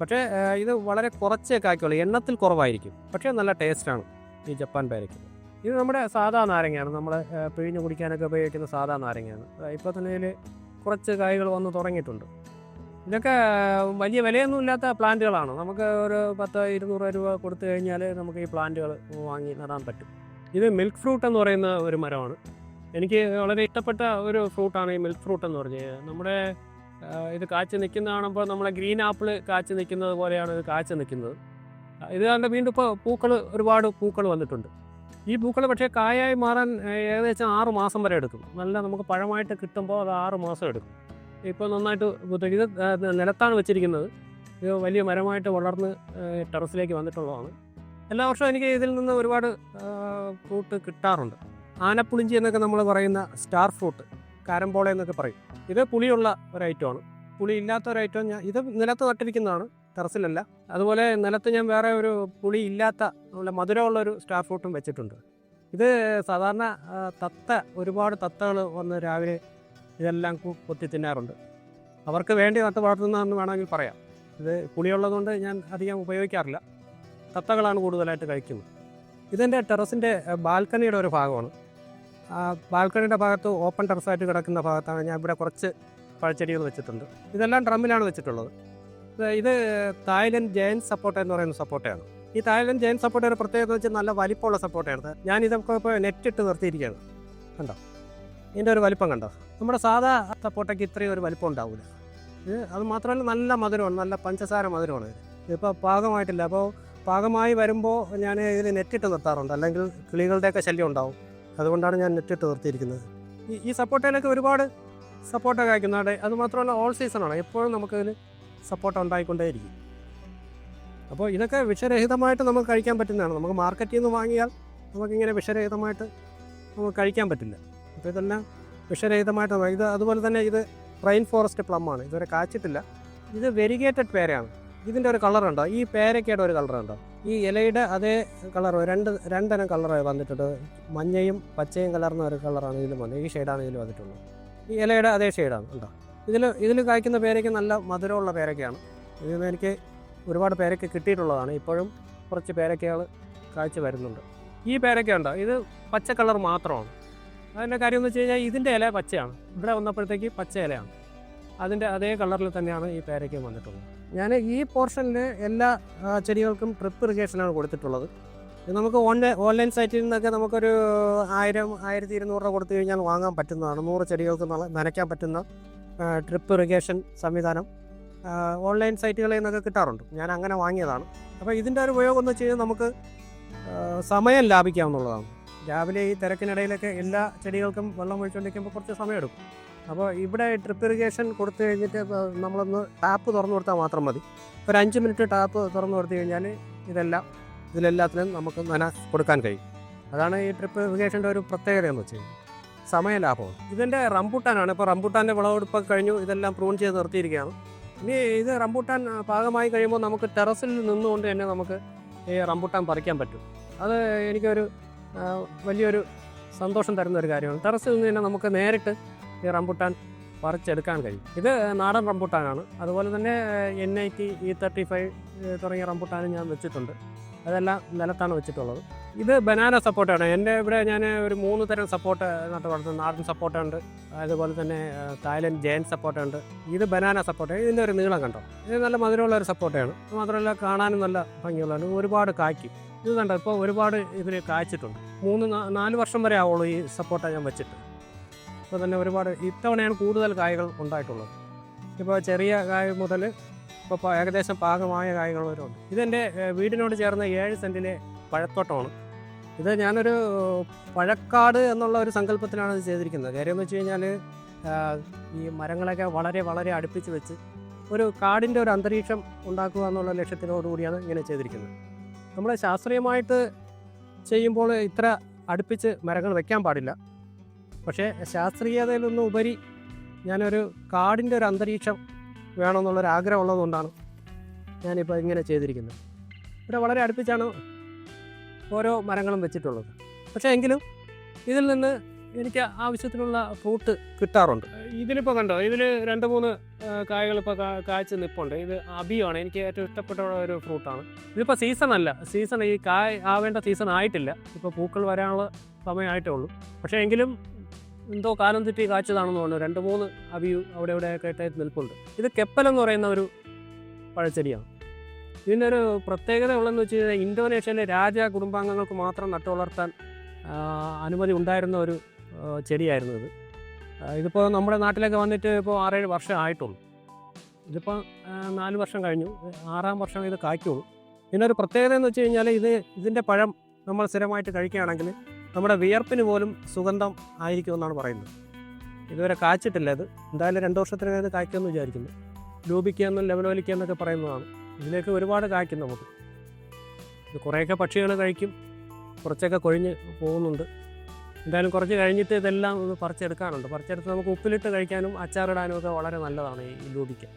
പക്ഷേ ഇത് വളരെ കുറച്ചേ കായ്ക്കുള്ളൂ എണ്ണത്തിൽ കുറവായിരിക്കും. പക്ഷേ നല്ല ടേസ്റ്റാണ് ഈ ജപ്പാൻ പേരയ്ക്ക്. ഇത് നമ്മുടെ സാധാ നാരങ്ങയാണ്. നമ്മൾ പിഴിഞ്ഞ് കുടിക്കാനൊക്കെ ഉപയോഗിക്കുന്ന സാധാ നാരങ്ങയാണ്. ഇപ്പോൾ തന്നെ കുറച്ച് കായ്കൾ വന്ന് തുടങ്ങിയിട്ടുണ്ട്. ഇതൊക്കെ വലിയ വിലയൊന്നും ഇല്ലാത്ത പ്ലാന്റുകളാണ്. നമുക്ക് ഒരു പത്ത് ഇരുന്നൂറ് രൂപ കൊടുത്തു കഴിഞ്ഞാൽ നമുക്ക് ഈ പ്ലാന്റുകൾ വാങ്ങി നടാൻ പറ്റും. ഇത് മിൽക്ക് ഫ്രൂട്ട് എന്ന് പറയുന്ന ഒരു മരമാണ്. എനിക്ക് വളരെ ഇഷ്ടപ്പെട്ട ഒരു ഫ്രൂട്ടാണ് ഈ മിൽക്ക് ഫ്രൂട്ട് എന്ന് പറഞ്ഞത് നമ്മുടെ ഇത് കാച്ചു നിൽക്കുന്ന കാണുമ്പോൾ നമ്മളെ ഗ്രീൻ ആപ്പിൾ കാച്ചു നിൽക്കുന്നത് പോലെയാണ് ഇത് കാച്ചു നിൽക്കുന്നത്. ഇത് കണ്ട് വീണ്ടും ഇപ്പോൾ പൂക്കൾ ഒരുപാട് പൂക്കൾ വന്നിട്ടുണ്ട്. ഈ പൂക്കൾ പക്ഷേ കായായി മാറാൻ ഏകദേശം ആറ് മാസം വരെ എടുക്കും. നല്ല നമുക്ക് പഴമായിട്ട് കിട്ടുമ്പോൾ അത് ആറ് മാസം എടുക്കും. ഇപ്പോൾ നന്നായിട്ട് ഇത് നിലത്താണ് വെച്ചിരിക്കുന്നത്. ഇത് വലിയ മരമായിട്ട് വളർന്ന് ടെറസിലേക്ക് വന്നിട്ടുള്ളതാണ്. എല്ലാ വർഷവും എനിക്ക് ഇതിൽ നിന്ന് ഒരുപാട് ഫ്രൂട്ട് കിട്ടാറുണ്ട്. ആനപ്പുളിഞ്ചി എന്നൊക്കെ നമ്മൾ പറയുന്ന സ്റ്റാർ ഫ്രൂട്ട് കാരംപോള എന്നൊക്കെ പറയും. ഇത് പുളിയുള്ള ഒരു ഐറ്റമാണ് പുളി ഇല്ലാത്ത ഒരു ഐറ്റം ഞാൻ ഇത് നിലത്ത് നട്ടിരിക്കുന്നതാണ് ടെറസിലല്ല. അതുപോലെ നിലത്ത് ഞാൻ വേറെ ഒരു പുളി ഇല്ലാത്ത മധുരമുള്ള ഒരു സ്റ്റാർ ഫ്രൂട്ടും വെച്ചിട്ടുണ്ട്. ഇത് സാധാരണ തത്ത ഒരുപാട് തത്തകൾ വന്ന് രാവിലെ ഇതെല്ലാം കൊത്തി തിന്നാറുണ്ട് അവർക്ക് വേണ്ടി നത്ത് വളർത്തുന്നതെന്ന് വേണമെങ്കിൽ പറയാം. ഇത് പുളിയുള്ളതുകൊണ്ട് ഞാൻ അധികം ഉപയോഗിക്കാറില്ല. തത്തകളാണ് കൂടുതലായിട്ട് കഴിക്കുന്നത്. ഇതെന്റെ ടെറസിന്റെ ബാൽക്കണിയുടെ ഒരു ഭാഗമാണ്. ആ ബാൽക്കണിയുടെ ഭാഗത്ത് ഓപ്പൺ ടെറസായിട്ട് കിടക്കുന്ന ഭാഗത്താണ് ഞാൻ ഇവിടെ കുറച്ച് പഴച്ചെടികൾ വെച്ചിട്ടുണ്ട്. ഇതെല്ലാം ഡ്രമ്മിലാണ് വെച്ചിട്ടുള്ളത്. ഇത് തായ്ലൻഡ് ജയൻ സപ്പോർട്ട എന്ന് പറയുന്ന സപ്പോർട്ടയാണ് ഈ തായ്ലൻഡ് ജയൻ സപ്പോർട്ടയുടെ പ്രത്യേകത വെച്ച് നല്ല വലിപ്പമുള്ള സപ്പോർട്ടയാണ് ഞാൻ ഇതൊക്കെ ഇപ്പോൾ നെറ്റ് ഇട്ട് നിർത്തിയിരിക്കുകയാണ്. കണ്ടോ? ഇതിന്റെ ഒരു വലിപ്പം കണ്ടോ? നമ്മുടെ സാധാ സപ്പോട്ടയ്ക്ക് ഇത്രയും ഒരു വലിപ്പം ഉണ്ടാവില്ല ഇത് അത് മാത്രമല്ല നല്ല മധുരമാണ് നല്ല പഞ്ചസാര മധുരമാണ്. ഇത് ഇതിപ്പോൾ പാകമായിട്ടില്ല. അപ്പോൾ പാകമായി വരുമ്പോൾ ഞാൻ ഇതിൽ നെറ്റിട്ട് നിർത്താറുണ്ട്. അല്ലെങ്കിൽ കിളികളുടെയൊക്കെ ശല്യം ഉണ്ടാവും. അതുകൊണ്ടാണ് ഞാൻ നെറ്റിട്ട് നിർത്തിയിരിക്കുന്നത്. ഈ ഈ സപ്പോർട്ടയിലൊക്കെ ഒരുപാട് സപ്പോർട്ട കായ്ക്കുന്നുണ്ട് അത് മാത്രമല്ല ഓൾ സീസണാണ് എപ്പോഴും നമുക്കിതിൽ സപ്പോർട്ട ഉണ്ടായിക്കൊണ്ടേയിരിക്കും. അപ്പോൾ ഇതൊക്കെ വിഷരഹിതമായിട്ട് നമുക്ക് കഴിക്കാൻ പറ്റുന്നതാണ്. നമുക്ക് മാർക്കറ്റിൽ നിന്ന് വാങ്ങിയാൽ നമുക്കിങ്ങനെ വിഷരഹിതമായിട്ട് നമുക്ക് കഴിക്കാൻ പറ്റില്ല. അപ്പോൾ ഇതെല്ലാം വിഷരഹിതമായിട്ട് ഇത് അതുപോലെ തന്നെ ഇത് റെയിൻ ഫോറസ്റ്റ് പ്ലം ആണ്. ഇതുവരെ കാച്ചിട്ടില്ല. ഇത് വെരിഗേറ്റഡ് പേരയാണ്. ഇതിന്റെ ഒരു കളറുണ്ടോ ഈ പേരയ്ക്കയുടെ ഒരു കളറുണ്ടോ ഈ ഇലയുടെ അതേ കളർ രണ്ട് രണ്ടിനം കളർ വന്നിട്ടുണ്ട്. മഞ്ഞയും പച്ചയും കലർന്ന ഒരു കളറാണ് ഇതിലും വന്നത്. ഈ ഷെയ്ഡാണ് ഇതിൽ വന്നിട്ടുള്ളത്. ഈ ഇലയുടെ അതേ ഷെയ്ഡാണ് ഉണ്ടോ ഇതിൽ ഇതിൽ കായ്ക്കുന്ന പേരയ്ക്ക് നല്ല മധുരമുള്ള പേരയ്ക്കാണ് ഇതിൽ നിന്ന് എനിക്ക് ഒരുപാട് പേരയ്ക്ക് കിട്ടിയിട്ടുള്ളതാണ്. ഇപ്പോഴും കുറച്ച് പേരയ്ക്കകൾ കാഴ്ച വരുന്നുണ്ട്. ഈ പേരയ്ക്ക ഉണ്ടോ? ഇത് പച്ച കളർ മാത്രമാണ്. അതിന്റെ കാര്യം എന്ന് വെച്ച് കഴിഞ്ഞാൽ ഇതിന്റെ ഇല പച്ചയാണ്. ഇവിടെ വന്നപ്പോഴത്തേക്ക് പച്ച ഇലയാണ്. അതിന്റെ അതേ കളറിൽ തന്നെയാണ് ഈ പേരയ്ക്കും വന്നിട്ടുള്ളത്. ഞാൻ ഈ പോർഷനിൽ എല്ലാ ചെടികൾക്കും ട്രിപ്പ് ഇറിഗേഷനാണ് കൊടുത്തിട്ടുള്ളത്. നമുക്ക് ഓൺലൈൻ ഓൺലൈൻ സൈറ്റിൽ നിന്നൊക്കെ നമുക്കൊരു ആയിരം ആയിരത്തി ഇരുന്നൂറ് രൂപ കൊടുത്തു കഴിഞ്ഞാൽ വാങ്ങാൻ പറ്റുന്നതാണ് നൂറ് ചെടികൾക്ക് നന- നനയ്ക്കാൻ പറ്റുന്ന ട്രിപ്പ് ഇറിഗേഷൻ സംവിധാനം ഓൺലൈൻ സൈറ്റുകളിൽ നിന്നൊക്കെ കിട്ടാറുണ്ട്. ഞാൻ അങ്ങനെ വാങ്ങിയതാണ്. അപ്പോൾ ഇതിന്റെ ഒരു ഉപയോഗം എന്ന് വെച്ച് കഴിഞ്ഞാൽ നമുക്ക് സമയം ലാഭിക്കാവുന്നതാണ്. രാവിലെ ഈ തിരക്കിനിടയിലൊക്കെ എല്ലാ ചെടികൾക്കും വെള്ളം ഒഴിച്ചുകൊണ്ടിരിക്കുമ്പോൾ കുറച്ച് സമയമെടുക്കും. അപ്പോൾ ഇവിടെ ട്രിപ്പ് ഇറിഗേഷൻ കൊടുത്തു കഴിഞ്ഞിട്ട് നമ്മളൊന്ന് ടാപ്പ് തുറന്നു കൊടുത്താൽ മാത്രം മതി. ഒരു അഞ്ച് മിനിറ്റ് ടാപ്പ് തുറന്നു കൊടുത്തു കഴിഞ്ഞാൽ ഇതെല്ലാം ഇതിലെല്ലാത്തിനും നമുക്ക് നന കൊടുക്കാൻ കഴിയും. അതാണ് ഈ ട്രിപ്പ് ഇറിഗേഷന്റെ ഒരു പ്രത്യേകത എന്ന് വെച്ച് സമയ ലാഭമാണ് ഇതിന്റെ റംബൂട്ടാനാണ്. ഇപ്പോൾ റംബൂട്ടാന്റെ വിളവെടുപ്പൊക്കെ കഴിഞ്ഞു ഇതെല്ലാം പ്രൂൺ ചെയ്ത് നിർത്തിയിരിക്കുകയാണ്. ഇനി ഇത് റംബൂട്ടാൻ പാകമായി കഴിയുമ്പോൾ നമുക്ക് ടെറസിൽ നിന്നുകൊണ്ട് തന്നെ നമുക്ക് ഈ റംബൂട്ടാൻ പറിക്കാൻ പറ്റും. അത് എനിക്കൊരു വലിയൊരു സന്തോഷം തരുന്ന ഒരു കാര്യമാണ്. ടെറസിൽ നിന്ന് തന്നെ നമുക്ക് നേരിട്ട് ഈ റംബുട്ടാൻ പറിച്ചെടുക്കാൻ കഴിയും. ഇത് നാടൻ റംബുട്ടാനാണ്. അതുപോലെ തന്നെ N I T E thirty five തുടങ്ങിയ റംബുട്ടാനും ഞാൻ വെച്ചിട്ടുണ്ട്. അതെല്ലാം നിലത്താണ് വെച്ചിട്ടുള്ളത്. ഇത് ബനാന സപ്പോർട്ടാണ്. എന്റെ ഇവിടെ ഞാൻ ഒരു മൂന്ന് തരം സപ്പോർട്ട് നട്ട് വളർത്തുന്നു. നാടൻ സപ്പോർട്ടുണ്ട്. അതുപോലെ തന്നെ തായ്ലൻഡ് ജയൻ സപ്പോർട്ടുണ്ട്. ഇത് ബനാന സപ്പോർട്ട്. ഇതിന്റെ ഒരു നീളം കണ്ടോ? ഇത് നല്ല മധുരമുള്ള ഒരു സപ്പോർട്ടയാണ് മാത്രമല്ല കാണാനും നല്ല ഭംഗിയുള്ളതാണ്. ഒരുപാട് കായ്ക്കും. ഇത് കണ്ട ഇപ്പോൾ ഒരുപാട് ഇവർ കായ്ച്ചിട്ടുണ്ട്. മൂന്ന് നാല് വർഷം വരെ ആവുള്ളൂ ഈ സപ്പോർട്ട ഞാൻ വെച്ചിട്ട്. ഇപ്പോൾ തന്നെ ഒരുപാട് ഇത്തവണയാണ് കൂടുതൽ കായകൾ ഉണ്ടായിട്ടുള്ളത്. ഇപ്പോൾ ചെറിയ കായ മുതൽ ഇപ്പോൾ ഏകദേശം പാകമായ കായകൾ വരെ ഉണ്ട്. ഇതെന്റെ വീടിനോട് ചേർന്ന ഏഴ് സെന്റിലെ പഴത്തോട്ടമാണ്. ഇത് ഞാനൊരു പഴക്കാട് എന്നുള്ള ഒരു സങ്കല്പത്തിലാണ് ഇത് ചെയ്തിരിക്കുന്നത്. കാര്യം എന്ന് വെച്ച് കഴിഞ്ഞാൽ ഈ മരങ്ങളൊക്കെ വളരെ വളരെ അടുപ്പിച്ച് വെച്ച് ഒരു കാടിന്റെ ഒരു അന്തരീക്ഷം ഉണ്ടാക്കുക എന്നുള്ള ലക്ഷ്യത്തിനോടുകൂടിയാണ് ഇങ്ങനെ ചെയ്തിരിക്കുന്നത്. നമ്മൾ ശാസ്ത്രീയമായിട്ട് ചെയ്യുമ്പോൾ ഇത്ര അടുപ്പിച്ച് മരങ്ങൾ വെക്കാൻ പാടില്ല. പക്ഷേ ശാസ്ത്രീയതയിലൊന്നും ഉപരി ഞാനൊരു കാടിന്റെ ഒരു അന്തരീക്ഷം വേണമെന്നുള്ളൊരു ആഗ്രഹം ഉള്ളതുകൊണ്ടാണ് ഞാനിപ്പോൾ ഇങ്ങനെ ചെയ്തിരിക്കുന്നത്. ഇവിടെ വളരെ അടുപ്പിച്ചാണ് ഓരോ മരങ്ങളും വെച്ചിട്ടുള്ളത്. പക്ഷേ എങ്കിലും ഇതിൽ നിന്ന് എനിക്ക് ആവശ്യത്തിനുള്ള ഫ്രൂട്ട് കിട്ടാറുണ്ട്. ഇതിലിപ്പോൾ കണ്ടോ ഇതിൽ രണ്ട് മൂന്ന് കായകൾ ഇപ്പോൾ കായ്ച്ച് നിൽപ്പുണ്ട് ഇത് അബിയാണ് എനിക്ക് ഏറ്റവും ഇഷ്ടപ്പെട്ട ഒരു ഫ്രൂട്ടാണ് ഇതിപ്പോൾ സീസൺ അല്ല സീസൺ ഈ കായ് ആവേണ്ട സീസൺ ആയിട്ടില്ല. ഇപ്പോൾ പൂക്കൾ വരാനുള്ള സമയമായിട്ടേ ഉള്ളൂ. പക്ഷേ എങ്കിലും എന്തോ കാലം തെറ്റി കാച്ചതാണെന്ന് തോന്നുന്നു. രണ്ട് മൂന്ന് അബിയു അവിടെ ഇവിടെ കേട്ടായിട്ട് നിൽപ്പുണ്ട്. ഇത് കെപ്പൽ എന്ന് പറയുന്ന ഒരു പഴച്ചെടിയാണ്. ഇതിന്റെ ഒരു പ്രത്യേകത ഉള്ളതെന്ന് വെച്ച് കഴിഞ്ഞാൽ ഇന്തോനേഷ്യയിലെ രാജ കുടുംബാംഗങ്ങൾക്ക് മാത്രം നട്ടു വളർത്താൻ ആ, അനുമതി ഉണ്ടായിരുന്ന ഒരു ചെടിയായിരുന്നു ഇത്. ഇതിപ്പോൾ നമ്മുടെ നാട്ടിലൊക്കെ വന്നിട്ട് ഇപ്പോൾ ആറേഴ് വർഷം ആയിട്ടുള്ളൂ. ഇതിപ്പോൾ നാല് വർഷം കഴിഞ്ഞു. ആറാം വർഷം ഇത് കായ്ക്കുള്ളൂ. ഇതിനൊരു പ്രത്യേകത എന്ന് വെച്ച് കഴിഞ്ഞാൽ ഇത് ഇതിന്റെ പഴം നമ്മൾ സ്ഥിരമായിട്ട് കഴിക്കുകയാണെങ്കിൽ നമ്മുടെ വിയർപ്പിന് പോലും സുഗന്ധം ആയിരിക്കുമെന്നാണ് പറയുന്നത്. ഇതുവരെ കാച്ചിട്ടില്ല ഇത്. എന്തായാലും രണ്ട് വർഷത്തിനകം ഇത് കായ്ക്കുമെന്ന് വിചാരിക്കുന്നു. ലൂപിക്കുകയെന്നും ലെവലോലിക്കുക എന്നൊക്കെ പറയുന്നതാണ്. ഇതിലേക്ക് ഒരുപാട് കായ്ക്കും നമുക്ക്. ഇത് കുറേയൊക്കെ പക്ഷികൾ കഴിക്കും. കുറച്ചൊക്കെ കൊഴിഞ്ഞ് പോകുന്നുണ്ട്. എന്തായാലും കുറച്ച് കഴിഞ്ഞിട്ട് ഇതെല്ലാം ഒന്ന് പറിച്ചെടുക്കാനുണ്ട്. പറിച്ചെടുത്ത് നമുക്ക് ഉപ്പിലിട്ട് കഴിക്കാനും അച്ചാറിടാനും ഒക്കെ വളരെ നല്ലതാണ് ഈ ലൂബിക്ക്.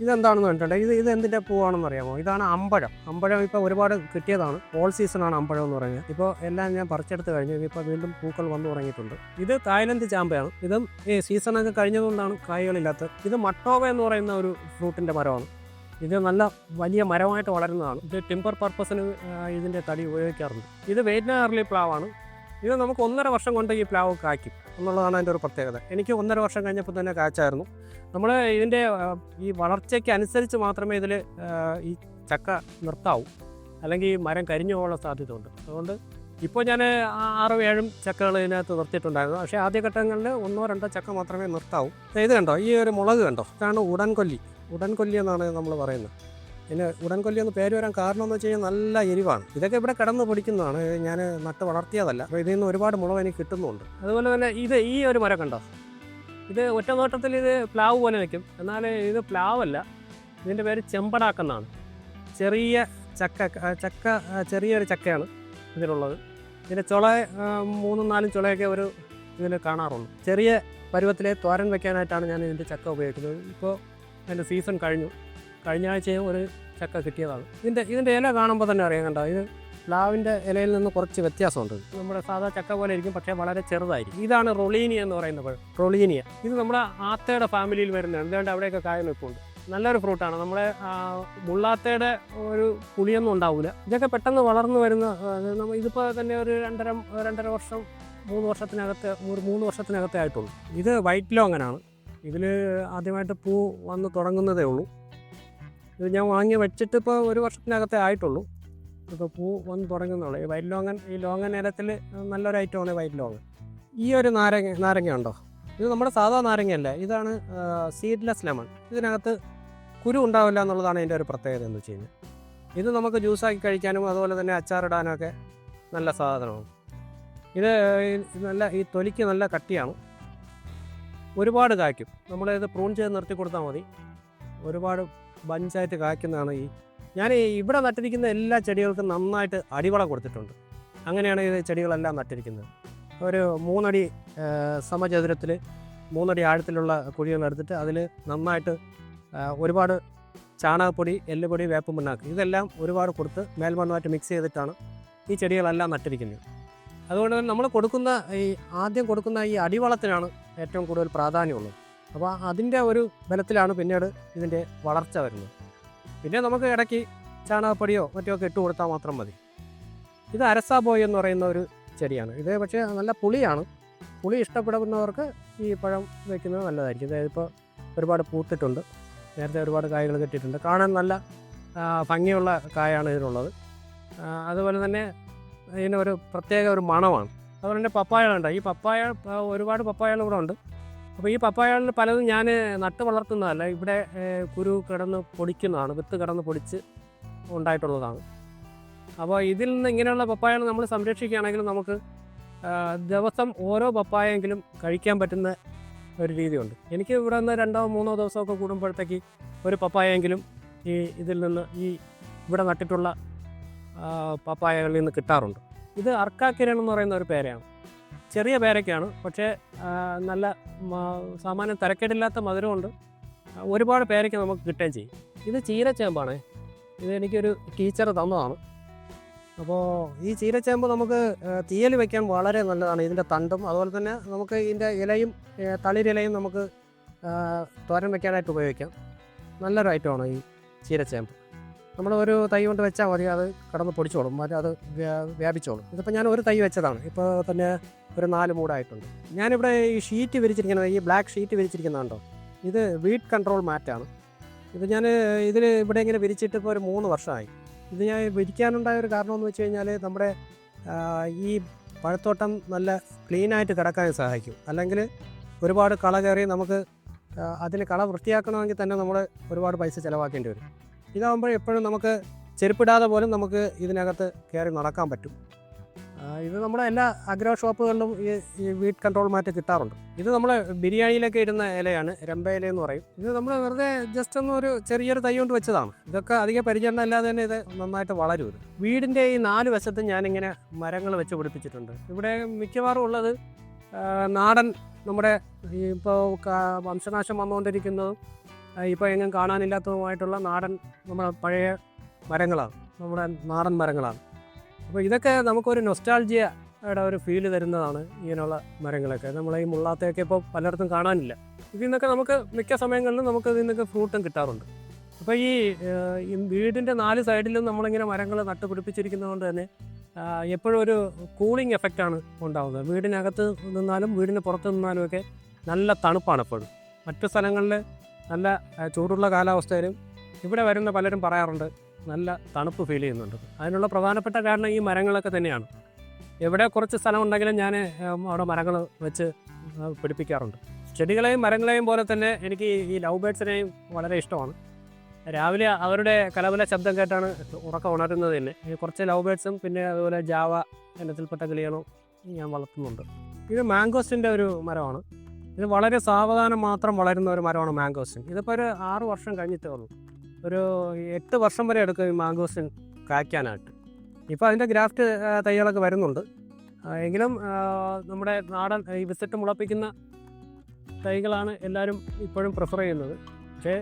ഇതെന്താണെന്ന് കണ്ടിട്ടുണ്ടെങ്കിൽ ഇത് ഇത് എന്തിന്റെ പൂവാണെന്ന് അറിയാമോ? ഇതാണ് അമ്പഴം. അമ്പഴം ഇപ്പോൾ ഒരുപാട് കിട്ടിയതാണ്. ഓൾ സീസണാണ് അമ്പഴം എന്ന് പറയുന്നത്. ഇപ്പോൾ എല്ലാം ഞാൻ പറിച്ചെടുത്ത് കഴിഞ്ഞു. ഇപ്പോൾ വീണ്ടും പൂക്കൾ വന്നു തുടങ്ങിയിട്ടുണ്ട്. ഇത് തായ്ലൻഡ് ചാമ്പയാണ്. ഇതും ഈ സീസണൊക്കെ കഴിഞ്ഞതുകൊണ്ടാണ് കായ്കളില്ലാത്തത്. ഇത് മട്ടോവ എന്ന് പറയുന്ന ഒരു ഫ്രൂട്ടിന്റെ മരമാണ്. ഇത് നല്ല വലിയ മരമായിട്ട് വളരുന്നതാണ്. ഇത് ടിമ്പർ പർപ്പസിന് ഇതിന്റെ തടി ഉപയോഗിക്കാറുണ്ട്. ഇത് വെയിറ്റ് അർലി പ്ലാവാണ്. ഇത് നമുക്ക് ഒന്നര വർഷം കൊണ്ട് ഈ പ്ലാവ് കായ്ക്കും എന്നുള്ളതാണ് അതിന്റെ ഒരു പ്രത്യേകത. എനിക്ക് ഒന്നര വർഷം കഴിഞ്ഞപ്പോൾ തന്നെ കായ്ച്ചായിരുന്നു. നമ്മൾ ഇതിന്റെ ഈ വളർച്ചയ്ക്ക് അനുസരിച്ച് മാത്രമേ ഇതിൽ ഈ ചക്ക നിർത്താവൂ. അല്ലെങ്കിൽ ഈ മരം കരിഞ്ഞു പോകാനുള്ള സാധ്യതയുണ്ട്. അതുകൊണ്ട് ഇപ്പോൾ ഞാൻ ആറും ഏഴും ചക്കകൾ ഇതിനകത്ത് നിർത്തിയിട്ടുണ്ടായിരുന്നു. പക്ഷേ ആദ്യഘട്ടങ്ങളിൽ ഒന്നോ രണ്ടോ ചക്ക മാത്രമേ നിർത്താവൂ. ഇത് കണ്ടോ? ഈ ഒരു മുളക് കണ്ടോ? ഇതാണ് ഉടൻകൊല്ലി. ഉടൻകൊല്ലി എന്നാണ് നമ്മൾ പറയുന്നത്. പിന്നെ ഉടൻകൊല്ലി എന്ന് പേര് വരാൻ കാരണം എന്ന് വെച്ച് കഴിഞ്ഞാൽ നല്ല എരിവാണ്. ഇതൊക്കെ ഇവിടെ കിടന്ന് പിടിക്കുന്നതാണ്. ഞാൻ നട്ട് വളർത്തിയതല്ല. അപ്പോൾ ഇതിൽ നിന്ന് ഒരുപാട് മുളക് എനിക്ക് കിട്ടുന്നുണ്ട്. അതുപോലെ തന്നെ ഇത് ഈ ഒരു മരം കണ്ടോ? ഇത് ഒറ്റ നോട്ടത്തിൽ ഇത് പ്ലാവ് പോലെ നിൽക്കും. എന്നാൽ ഇത് പ്ലാവല്ല. ഇതിന്റെ പേര് ചെമ്പടാക്കെന്നാണ് ചെറിയ ചക്ക ചക്ക ചെറിയൊരു ചക്കയാണ് ഇതിലുള്ളത്. ഇതിന്റെ ചുള മൂന്നും നാലും ചുളയൊക്കെ ഒരു ഇതിൽ കാണാറുള്ളൂ ചെറിയ പരുവത്തിലെ തോരൻ വെക്കാനായിട്ടാണ് ഞാൻ ഇതിന്റെ ചക്ക ഉപയോഗിക്കുന്നത്. ഇപ്പോൾ അതിന്റെ സീസൺ കഴിഞ്ഞു. കഴിഞ്ഞ ആഴ്ച ഒരു ചക്ക കിട്ടിയതാണ്. ഇതിന്റെ ഇതിന്റെ ഇല കാണുമ്പോൾ തന്നെ അറിയാം കണ്ടോ? ഇത് പ്ലാവിന്റെ ഇലയിൽ നിന്ന് കുറച്ച് വ്യത്യാസമുണ്ട്. നമ്മുടെ സാധാ ചക്ക പോലെ ഇരിക്കും പക്ഷേ വളരെ ചെറുതായിരിക്കും. ഇതാണ് റൊളീനിയ എന്ന് പറയുന്ന പഴം. റൊളീനിയ. ഇത് നമ്മുടെ ആത്തയുടെ ഫാമിലിയിൽ വരുന്നതാണ്. എന്തുകൊണ്ട് അവിടെയൊക്കെ കായ നിൽപ്പുണ്ട്. നല്ലൊരു ഫ്രൂട്ടാണ്. നമ്മുടെ മുള്ളാത്തയുടെ ഒരു പുളിയൊന്നും ഉണ്ടാവില്ല ഇതൊക്കെ പെട്ടെന്ന് വളർന്നു വരുന്ന ഇതിപ്പോൾ തന്നെ ഒരു രണ്ടര രണ്ടര വർഷം മൂന്ന് വർഷത്തിനകത്ത് ഒരു മൂന്ന് വർഷത്തിനകത്തേ ആയിട്ടുള്ളൂ. ഇത് വൈറ്റ് ലോങ്ങനാണ്. ഇതിൽ ആദ്യമായിട്ട് പൂ വന്ന് തുടങ്ങുന്നതേ ഉള്ളൂ. ഇത് ഞാൻ വാങ്ങി വെച്ചിട്ട് ഇപ്പോൾ ഒരു വർഷത്തിനകത്തേ ആയിട്ടുള്ളൂ. ഇപ്പോൾ പൂ വന്ന് തുടങ്ങുന്നുള്ളൂ. ഈ വൈറ്റ് ലോങ്ങൻ ഈ ലോങ്ങൻ നേരത്തിൽ നല്ലൊരു ഐറ്റമാണ് വൈറ്റ് ലോങ്ങൻ. ഈ ഒരു നാരങ്ങ നാരങ്ങ ഉണ്ടോ? ഇത് നമ്മുടെ സാധാ നാരങ്ങയല്ല. ഇതാണ് സീഡ്ലെസ് ലെമൺ ഇതിനകത്ത് കുരു ഉണ്ടാവില്ല എന്നുള്ളതാണ് അതിന്റെ ഒരു പ്രത്യേകത എന്ന് വെച്ച് കഴിഞ്ഞാൽ. ഇത് നമുക്ക് ജ്യൂസാക്കി കഴിക്കാനും അതുപോലെ തന്നെ അച്ചാറിടാനും ഒക്കെ നല്ല സാധനമാണ്. ഇത് നല്ല ഈ തൊലിക്ക് നല്ല കട്ടിയാണ്. ഒരുപാട് കായ്ക്കും. നമ്മളിത് പ്രൂൺ ചെയ്ത് നിർത്തി കൊടുത്താൽ മതി. ഒരുപാട് ബഞ്ചായിട്ട് കായ്ക്കുന്നതാണ് ഈ ഞാൻ ഈ ഇവിടെ നട്ടിരിക്കുന്ന എല്ലാ ചെടികൾക്കും നന്നായിട്ട് അടിവള കൊടുത്തിട്ടുണ്ട്. അങ്ങനെയാണ് ഇത് ചെടികളെല്ലാം നട്ടിരിക്കുന്നത്. ഒരു മൂന്നടി സമചതുരത്തിൽ മൂന്നടി ആഴത്തിലുള്ള കുഴികൾ എടുത്തിട്ട് അതിൽ നന്നായിട്ട് ഒരുപാട് ചാണകപ്പൊടി എല്ലുപൊടി വേപ്പും പിണ്ണാക്ക് ഇതെല്ലാം ഒരുപാട് കൊടുത്ത് മേൽമണ്ണുമായിട്ട് മിക്സ് ചെയ്തിട്ടാണ് ഈ ചെടികളെല്ലാം നട്ടിരിക്കുന്നത്. അതുകൊണ്ട് തന്നെ നമ്മൾ കൊടുക്കുന്ന ഈ ആദ്യം കൊടുക്കുന്ന ഈ അടിവളത്തിനാണ് ഏറ്റവും കൂടുതൽ പ്രാധാന്യമുള്ളത്. അപ്പോൾ അതിന്റെ ഒരു ബലത്തിലാണ് പിന്നീട് ഇതിന്റെ വളർച്ച വരുന്നത്. പിന്നെ നമുക്ക് ഇടയ്ക്ക് ചാണകപ്പൊടിയോ മറ്റോ ഒക്കെ ഇട്ട് കൊടുത്താൽ മാത്രം മതി. ഇത് അരസാബോയ് എന്ന് പറയുന്ന ഒരു ചെടിയാണ്. ഇത് പക്ഷേ നല്ല പുളിയാണ്. പുളി ഇഷ്ടപ്പെടുന്നവർക്ക് ഈ പഴം വയ്ക്കുന്നത് നല്ലതായിരിക്കും. അതായത് ഇപ്പോൾ ഒരുപാട് പൂത്തിട്ടുണ്ട്. നേരത്തെ ഒരുപാട് കായകൾ കെട്ടിയിട്ടുണ്ട്. കാണാൻ നല്ല ഭംഗിയുള്ള കായാണ് ഇതിനുള്ളത്. അതുപോലെ തന്നെ ഇതിന് ഒരു പ്രത്യേക ഒരു മണമാണ്. അതുപോലെ തന്നെ പപ്പായകളുണ്ട്. ഈ പപ്പായ ഒരുപാട് പപ്പായകൾ ഇവിടെ ഉണ്ട്. അപ്പോൾ ഈ പപ്പായകളിൽ പലതും ഞാൻ നട്ട് വളർത്തുന്നതല്ല. ഇവിടെ കുരു കിടന്ന് പൊടിക്കുന്നതാണ്. വിത്ത് കിടന്ന് പൊടിച്ച് ഉണ്ടായിട്ടുള്ളതാണ്. അപ്പോൾ ഇതിൽ നിന്ന് ഇങ്ങനെയുള്ള പപ്പായകൾ നമ്മൾ സംരക്ഷിക്കുകയാണെങ്കിൽ നമുക്ക് ദിവസം ഓരോ പപ്പായെങ്കിലും കഴിക്കാൻ പറ്റുന്ന ഒരു രീതിയുണ്ട്. എനിക്ക് ഇവിടെ നിന്ന് രണ്ടോ മൂന്നോ ദിവസമൊക്കെ കൂടുമ്പോഴത്തേക്ക് ഒരു പപ്പായെങ്കിലും ഈ ഇതിൽ നിന്ന് ഈ ഇവിടെ നട്ടിട്ടുള്ള പപ്പായകളിൽ നിന്ന് കിട്ടാറുണ്ട്. ഇത് അർക്കാക്കിരൺ എന്ന് പറയുന്ന ഒരു പേരയാണ്. ചെറിയ പേരൊക്കെയാണ്. പക്ഷേ നല്ല സാമാന്യം തരക്കേടില്ലാത്ത മധുരമുണ്ട്. ഒരുപാട് പേരയ്ക്ക് നമുക്ക് കിട്ടുകയും ചെയ്യും. ഇത് ചീരച്ചേമ്പാണ്. ഇത് എനിക്കൊരു ടീച്ചർ തന്നതാണ്. അപ്പോൾ ഈ ചീരച്ചേമ്പ് നമുക്ക് തീയൽ വയ്ക്കാൻ വളരെ നല്ലതാണ്. ഇതിന്റെ തണ്ടും അതുപോലെ തന്നെ നമുക്ക് ഇതിന്റെ ഇലയും തളിരിലയും നമുക്ക് തോരൻ വെക്കാനായിട്ട് ഉപയോഗിക്കാം. നല്ലൊരു ഐറ്റമാണ് ഈ ചീരച്ചേമ്പ്. നമ്മൾ ഒരു തൈ കൊണ്ട് വെച്ചാൽ മതി അത് കടന്ന് പൊടിച്ചോളും മറ്റേ അത് വ്യാ- വ്യാപിച്ചോളും. ഇതിപ്പോൾ ഞാൻ ഒരു തൈ വെച്ചതാണ് ഇപ്പോൾ തന്നെ ഒരു നാല് മൂടായിട്ടുണ്ട്. ഞാനിവിടെ ഈ ഷീറ്റ് വിരിച്ചിരിക്കുന്നത് ഈ ബ്ലാക്ക് ഷീറ്റ് വിരിച്ചിരിക്കുന്നതുണ്ടോ ഇത് വീഡ് കൺട്രോൾ മാറ്റാണ്. ഇത് ഞാൻ ഇതിൽ ഇവിടെ ഇങ്ങനെ വിരിച്ചിട്ട് ഇപ്പോൾ ഒരു മൂന്ന് വർഷമായി ഇത് ഞാൻ വിരിക്കാനുണ്ടായ ഒരു കാരണം എന്ന് വെച്ച് കഴിഞ്ഞാൽ നമ്മുടെ ഈ പഴത്തോട്ടം നല്ല ക്ലീനായിട്ട് കിടക്കാൻ സഹായിക്കും. അല്ലെങ്കിൽ ഒരുപാട് കള കയറി നമുക്ക് അതിന് കള വൃത്തിയാക്കണമെങ്കിൽ തന്നെ നമ്മൾ ഒരുപാട് പൈസ ചിലവാക്കേണ്ടി വരും. ഇതാകുമ്പോൾ എപ്പോഴും നമുക്ക് ചെരുപ്പിടാതെ പോലും നമുക്ക് ഇതിനകത്ത് കയറി നടക്കാൻ പറ്റും. ഇത് നമ്മുടെ എല്ലാ അഗ്രോ ഷോപ്പുകളിലും ഈ ഈ വീട്ട് കൺട്രോൾ മാറ്റ് കിട്ടാറുണ്ട്. ഇത് നമ്മൾ ബിരിയാണിയിലൊക്കെ ഇടുന്ന ഇലയാണ് രമ്പ ഇല എന്ന് പറയും. ഇത് നമ്മൾ വെറുതെ ജസ്റ്റ് ഒന്ന് ഒരു ചെറിയൊരു തൈ കൊണ്ട് വെച്ചതാണ്. ഇതൊക്കെ അധിക പരിചരണം അല്ലാതെ തന്നെ ഇത് നന്നായിട്ട് വളരും വീടിന്റെ ഈ നാല് വശത്തും ഞാനിങ്ങനെ മരങ്ങൾ വെച്ച് പിടിപ്പിച്ചിട്ടുണ്ട്. ഇവിടെ മിക്കവാറും ഉള്ളത് നാടൻ നമ്മുടെ ഇപ്പോൾ വംശനാശം വന്നുകൊണ്ടിരിക്കുന്നതും ഇപ്പോൾ എങ്ങും കാണാനില്ലാത്തതുമായിട്ടുള്ള നാടൻ നമ്മുടെ പഴയ മരങ്ങളാണ്. നമ്മുടെ നാടൻ മരങ്ങളാണ്. അപ്പോൾ ഇതൊക്കെ നമുക്കൊരു നൊസ്റ്റാൾജിയയുടെ ഒരു ഫീൽ തരുന്നതാണ് ഇങ്ങനെയുള്ള മരങ്ങളൊക്കെ. നമ്മൾ ഈ മുള്ളാത്തയൊക്കെ ഇപ്പോൾ പലയിടത്തും കാണാനില്ല. ഇതിൽ നിന്നൊക്കെ നമുക്ക് മിക്ക സമയങ്ങളിലും നമുക്ക് ഇതിൽ നിന്നൊക്കെ ഫ്രൂട്ടും കിട്ടാറുണ്ട്. അപ്പോൾ ഈ വീടിന്റെ നാല് സൈഡിലും നമ്മളിങ്ങനെ മരങ്ങൾ നട്ടുപിടിപ്പിച്ചിരിക്കുന്നതുകൊണ്ട് തന്നെ എപ്പോഴും ഒരു കൂളിംഗ് എഫക്റ്റാണ് ഉണ്ടാകുന്നത് വീടിനകത്ത് നിന്നാലും വീടിന് പുറത്ത് നിന്നാലും ഒക്കെ നല്ല തണുപ്പാണ് എപ്പോഴും. മറ്റു സ്ഥലങ്ങളിൽ നല്ല ചൂടുള്ള കാലാവസ്ഥയിലും ഇവിടെ വരുന്ന പലരും പറയാറുണ്ട് നല്ല തണുപ്പ് ഫീൽ ചെയ്യുന്നുണ്ട്. അതിനുള്ള പ്രധാനപ്പെട്ട കാരണം ഈ മരങ്ങളൊക്കെ തന്നെയാണ്. എവിടെ കുറച്ച് സ്ഥലം ഉണ്ടെങ്കിലും ഞാൻ അവിടെ മരങ്ങൾ വെച്ച് പിടിപ്പിക്കാറുണ്ട്. ചെടികളെയും മരങ്ങളെയും പോലെ തന്നെ എനിക്ക് ഈ- ലവ് ബേഡ്സിനെയും വളരെ ഇഷ്ടമാണ്. രാവിലെ അവരുടെ കലവല ശബ്ദം കേട്ടാണ് ഉറക്കം ഉണരുന്നത് തന്നെ. കുറച്ച് ലവ് ബേഡ്സും പിന്നെ അതുപോലെ ജാവ ഇനത്തിൽപ്പെട്ട കിളികളും ഞാൻ വളർത്തുന്നുണ്ട്. ഇത് മാംഗോസ്റ്റിന്റെ ഒരു മരമാണ്. ഇത് വളരെ സാവധാനം മാത്രം വളരുന്ന ഒരു മരമാണ് മാംഗോസിൻ ഇതിപ്പോൾ ഒരു ആറ് വർഷം കഴിഞ്ഞിട്ടേ ഉള്ളൂ. ഒരു എട്ട് വർഷം വരെ എടുക്കും ഈ മാംഗോസിൻ കായ്ക്കാനായിട്ട്. ഇപ്പോൾ അതിന്റെ ഗ്രാഫ്റ്റ് തൈകളൊക്കെ വരുന്നുണ്ട്. എങ്കിലും നമ്മുടെ നാടൻ ഈ വിസിറ്റ് മുളപ്പിക്കുന്ന തൈകളാണ് എല്ലാവരും ഇപ്പോഴും പ്രിഫർ ചെയ്യുന്നത്. പക്ഷേ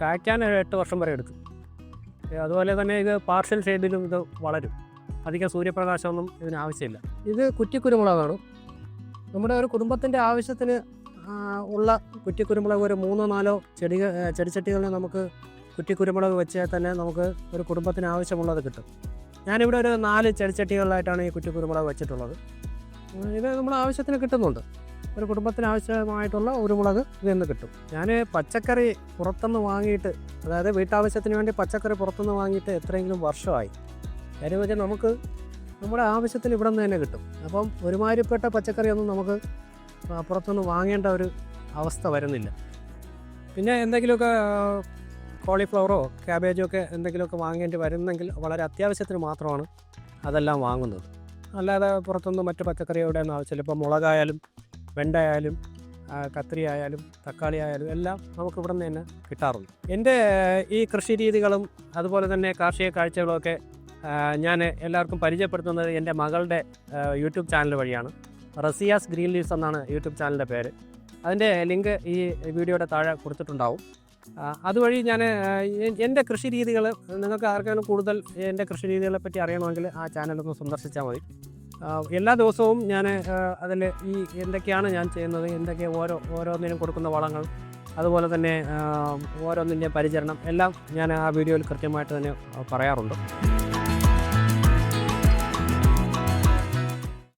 കായ്ക്കാൻ ഒരു എട്ട് വർഷം വരെ എടുക്കും. അതുപോലെ തന്നെ ഇത് പാർഷ്യൽ ഷെയ്ഡിലും ഇത് വളരും. അധികം സൂര്യപ്രകാശമൊന്നും ഇതിന് ആവശ്യമില്ല. ഇത് കുറ്റിക്കുരുമുളകാണ്? നമ്മുടെ ഒരു കുടുംബത്തിന്റെ ആവശ്യത്തിന് ഉള്ള കുറ്റിക്കുരുമുളക് ഒരു മൂന്നോ നാലോ ചെടി ചെടിച്ചട്ടികളിൽ നമുക്ക് കുറ്റിക്കുരുമുളക് വെച്ചാൽ തന്നെ നമുക്ക് ഒരു കുടുംബത്തിന് ആവശ്യമുള്ളത് കിട്ടും. ഞാനിവിടെ ഒരു നാല് ചെടിച്ചട്ടികളിലായിട്ടാണ് ഈ കുറ്റിക്കുരുമുളക് വെച്ചിട്ടുള്ളത്. ഇത് നമ്മൾ ആവശ്യത്തിന് കിട്ടുന്നുണ്ട്. ഒരു കുടുംബത്തിന് ആവശ്യമായിട്ടുള്ള കുരുമുളക് ഇതിൽ നിന്ന് കിട്ടും. ഞാൻ പച്ചക്കറി പുറത്തുനിന്ന് വാങ്ങിയിട്ട് അതായത് വീട്ടാവശ്യത്തിന് വേണ്ടി പച്ചക്കറി പുറത്തുനിന്ന് വാങ്ങിയിട്ട് എത്രയെങ്കിലും വർഷമായി. കാര്യം വെച്ചാൽ നമുക്ക് നമ്മുടെ ആവശ്യത്തിന് ഇവിടെ നിന്ന് തന്നെ കിട്ടും. അപ്പം ഒരുമാതിരിപ്പെട്ട പച്ചക്കറിയൊന്നും നമുക്ക് പുറത്തുനിന്ന് വാങ്ങേണ്ട ഒരു അവസ്ഥ വരുന്നില്ല. പിന്നെ എന്തെങ്കിലുമൊക്കെ കോളിഫ്ലവറോ ക്യാബേജോ ഒക്കെ എന്തെങ്കിലുമൊക്കെ വാങ്ങേണ്ടി വരുന്നെങ്കിൽ വളരെ അത്യാവശ്യത്തിന് മാത്രമാണ് അതെല്ലാം വാങ്ങുന്നത്. അല്ലാതെ പുറത്തുനിന്ന് മറ്റു പച്ചക്കറിയുടെ ഒന്നും ആവശ്യമില്ല. ഇപ്പോൾ മുളകായാലും വെണ്ടയായാലും കത്രി ആയാലും തക്കാളി ആയാലും എല്ലാം നമുക്ക് ഇവിടെ നിന്ന് തന്നെ കിട്ടാറുണ്ട്. എന്റെ ഈ കൃഷി രീതികളും അതുപോലെ തന്നെ കാർഷിക കാഴ്ചകളുമൊക്കെ ആ, ഞാൻ എല്ലാവർക്കും പരിചയപ്പെടുത്തുന്നത് എന്റെ മകളുടെ യൂട്യൂബ് ചാനൽ വഴിയാണ്. റസിയാസ് ഗ്രീൻ ലീവ്സ് എന്നാണ് യൂട്യൂബ് ചാനലിന്റെ പേര്. അതിന്റെ ലിങ്ക് ഈ വീഡിയോയുടെ താഴെ കൊടുത്തിട്ടുണ്ടാവും. അതുവഴി ഞാൻ എന്റെ കൃഷി രീതികൾ നിങ്ങൾക്ക് ആർക്കാനും കൂടുതൽ എന്റെ കൃഷി രീതികളെ പറ്റി അറിയണമെങ്കിൽ ആ ചാനലൊന്ന് സന്ദർശിച്ചാൽ മതി. എല്ലാ ദിവസവും ഞാൻ അതിൽ ഈ എന്തൊക്കെയാണ് ഞാൻ ചെയ്യുന്നത് എന്തൊക്കെ ഓരോ ഓരോന്നിനും കൊടുക്കുന്ന വളങ്ങൾ അതുപോലെ തന്നെ ഓരോന്നിന്റെയും പരിചരണം എല്ലാം ഞാൻ ആ വീഡിയോയിൽ കൃത്യമായിട്ട് തന്നെ പറയാറുണ്ട്.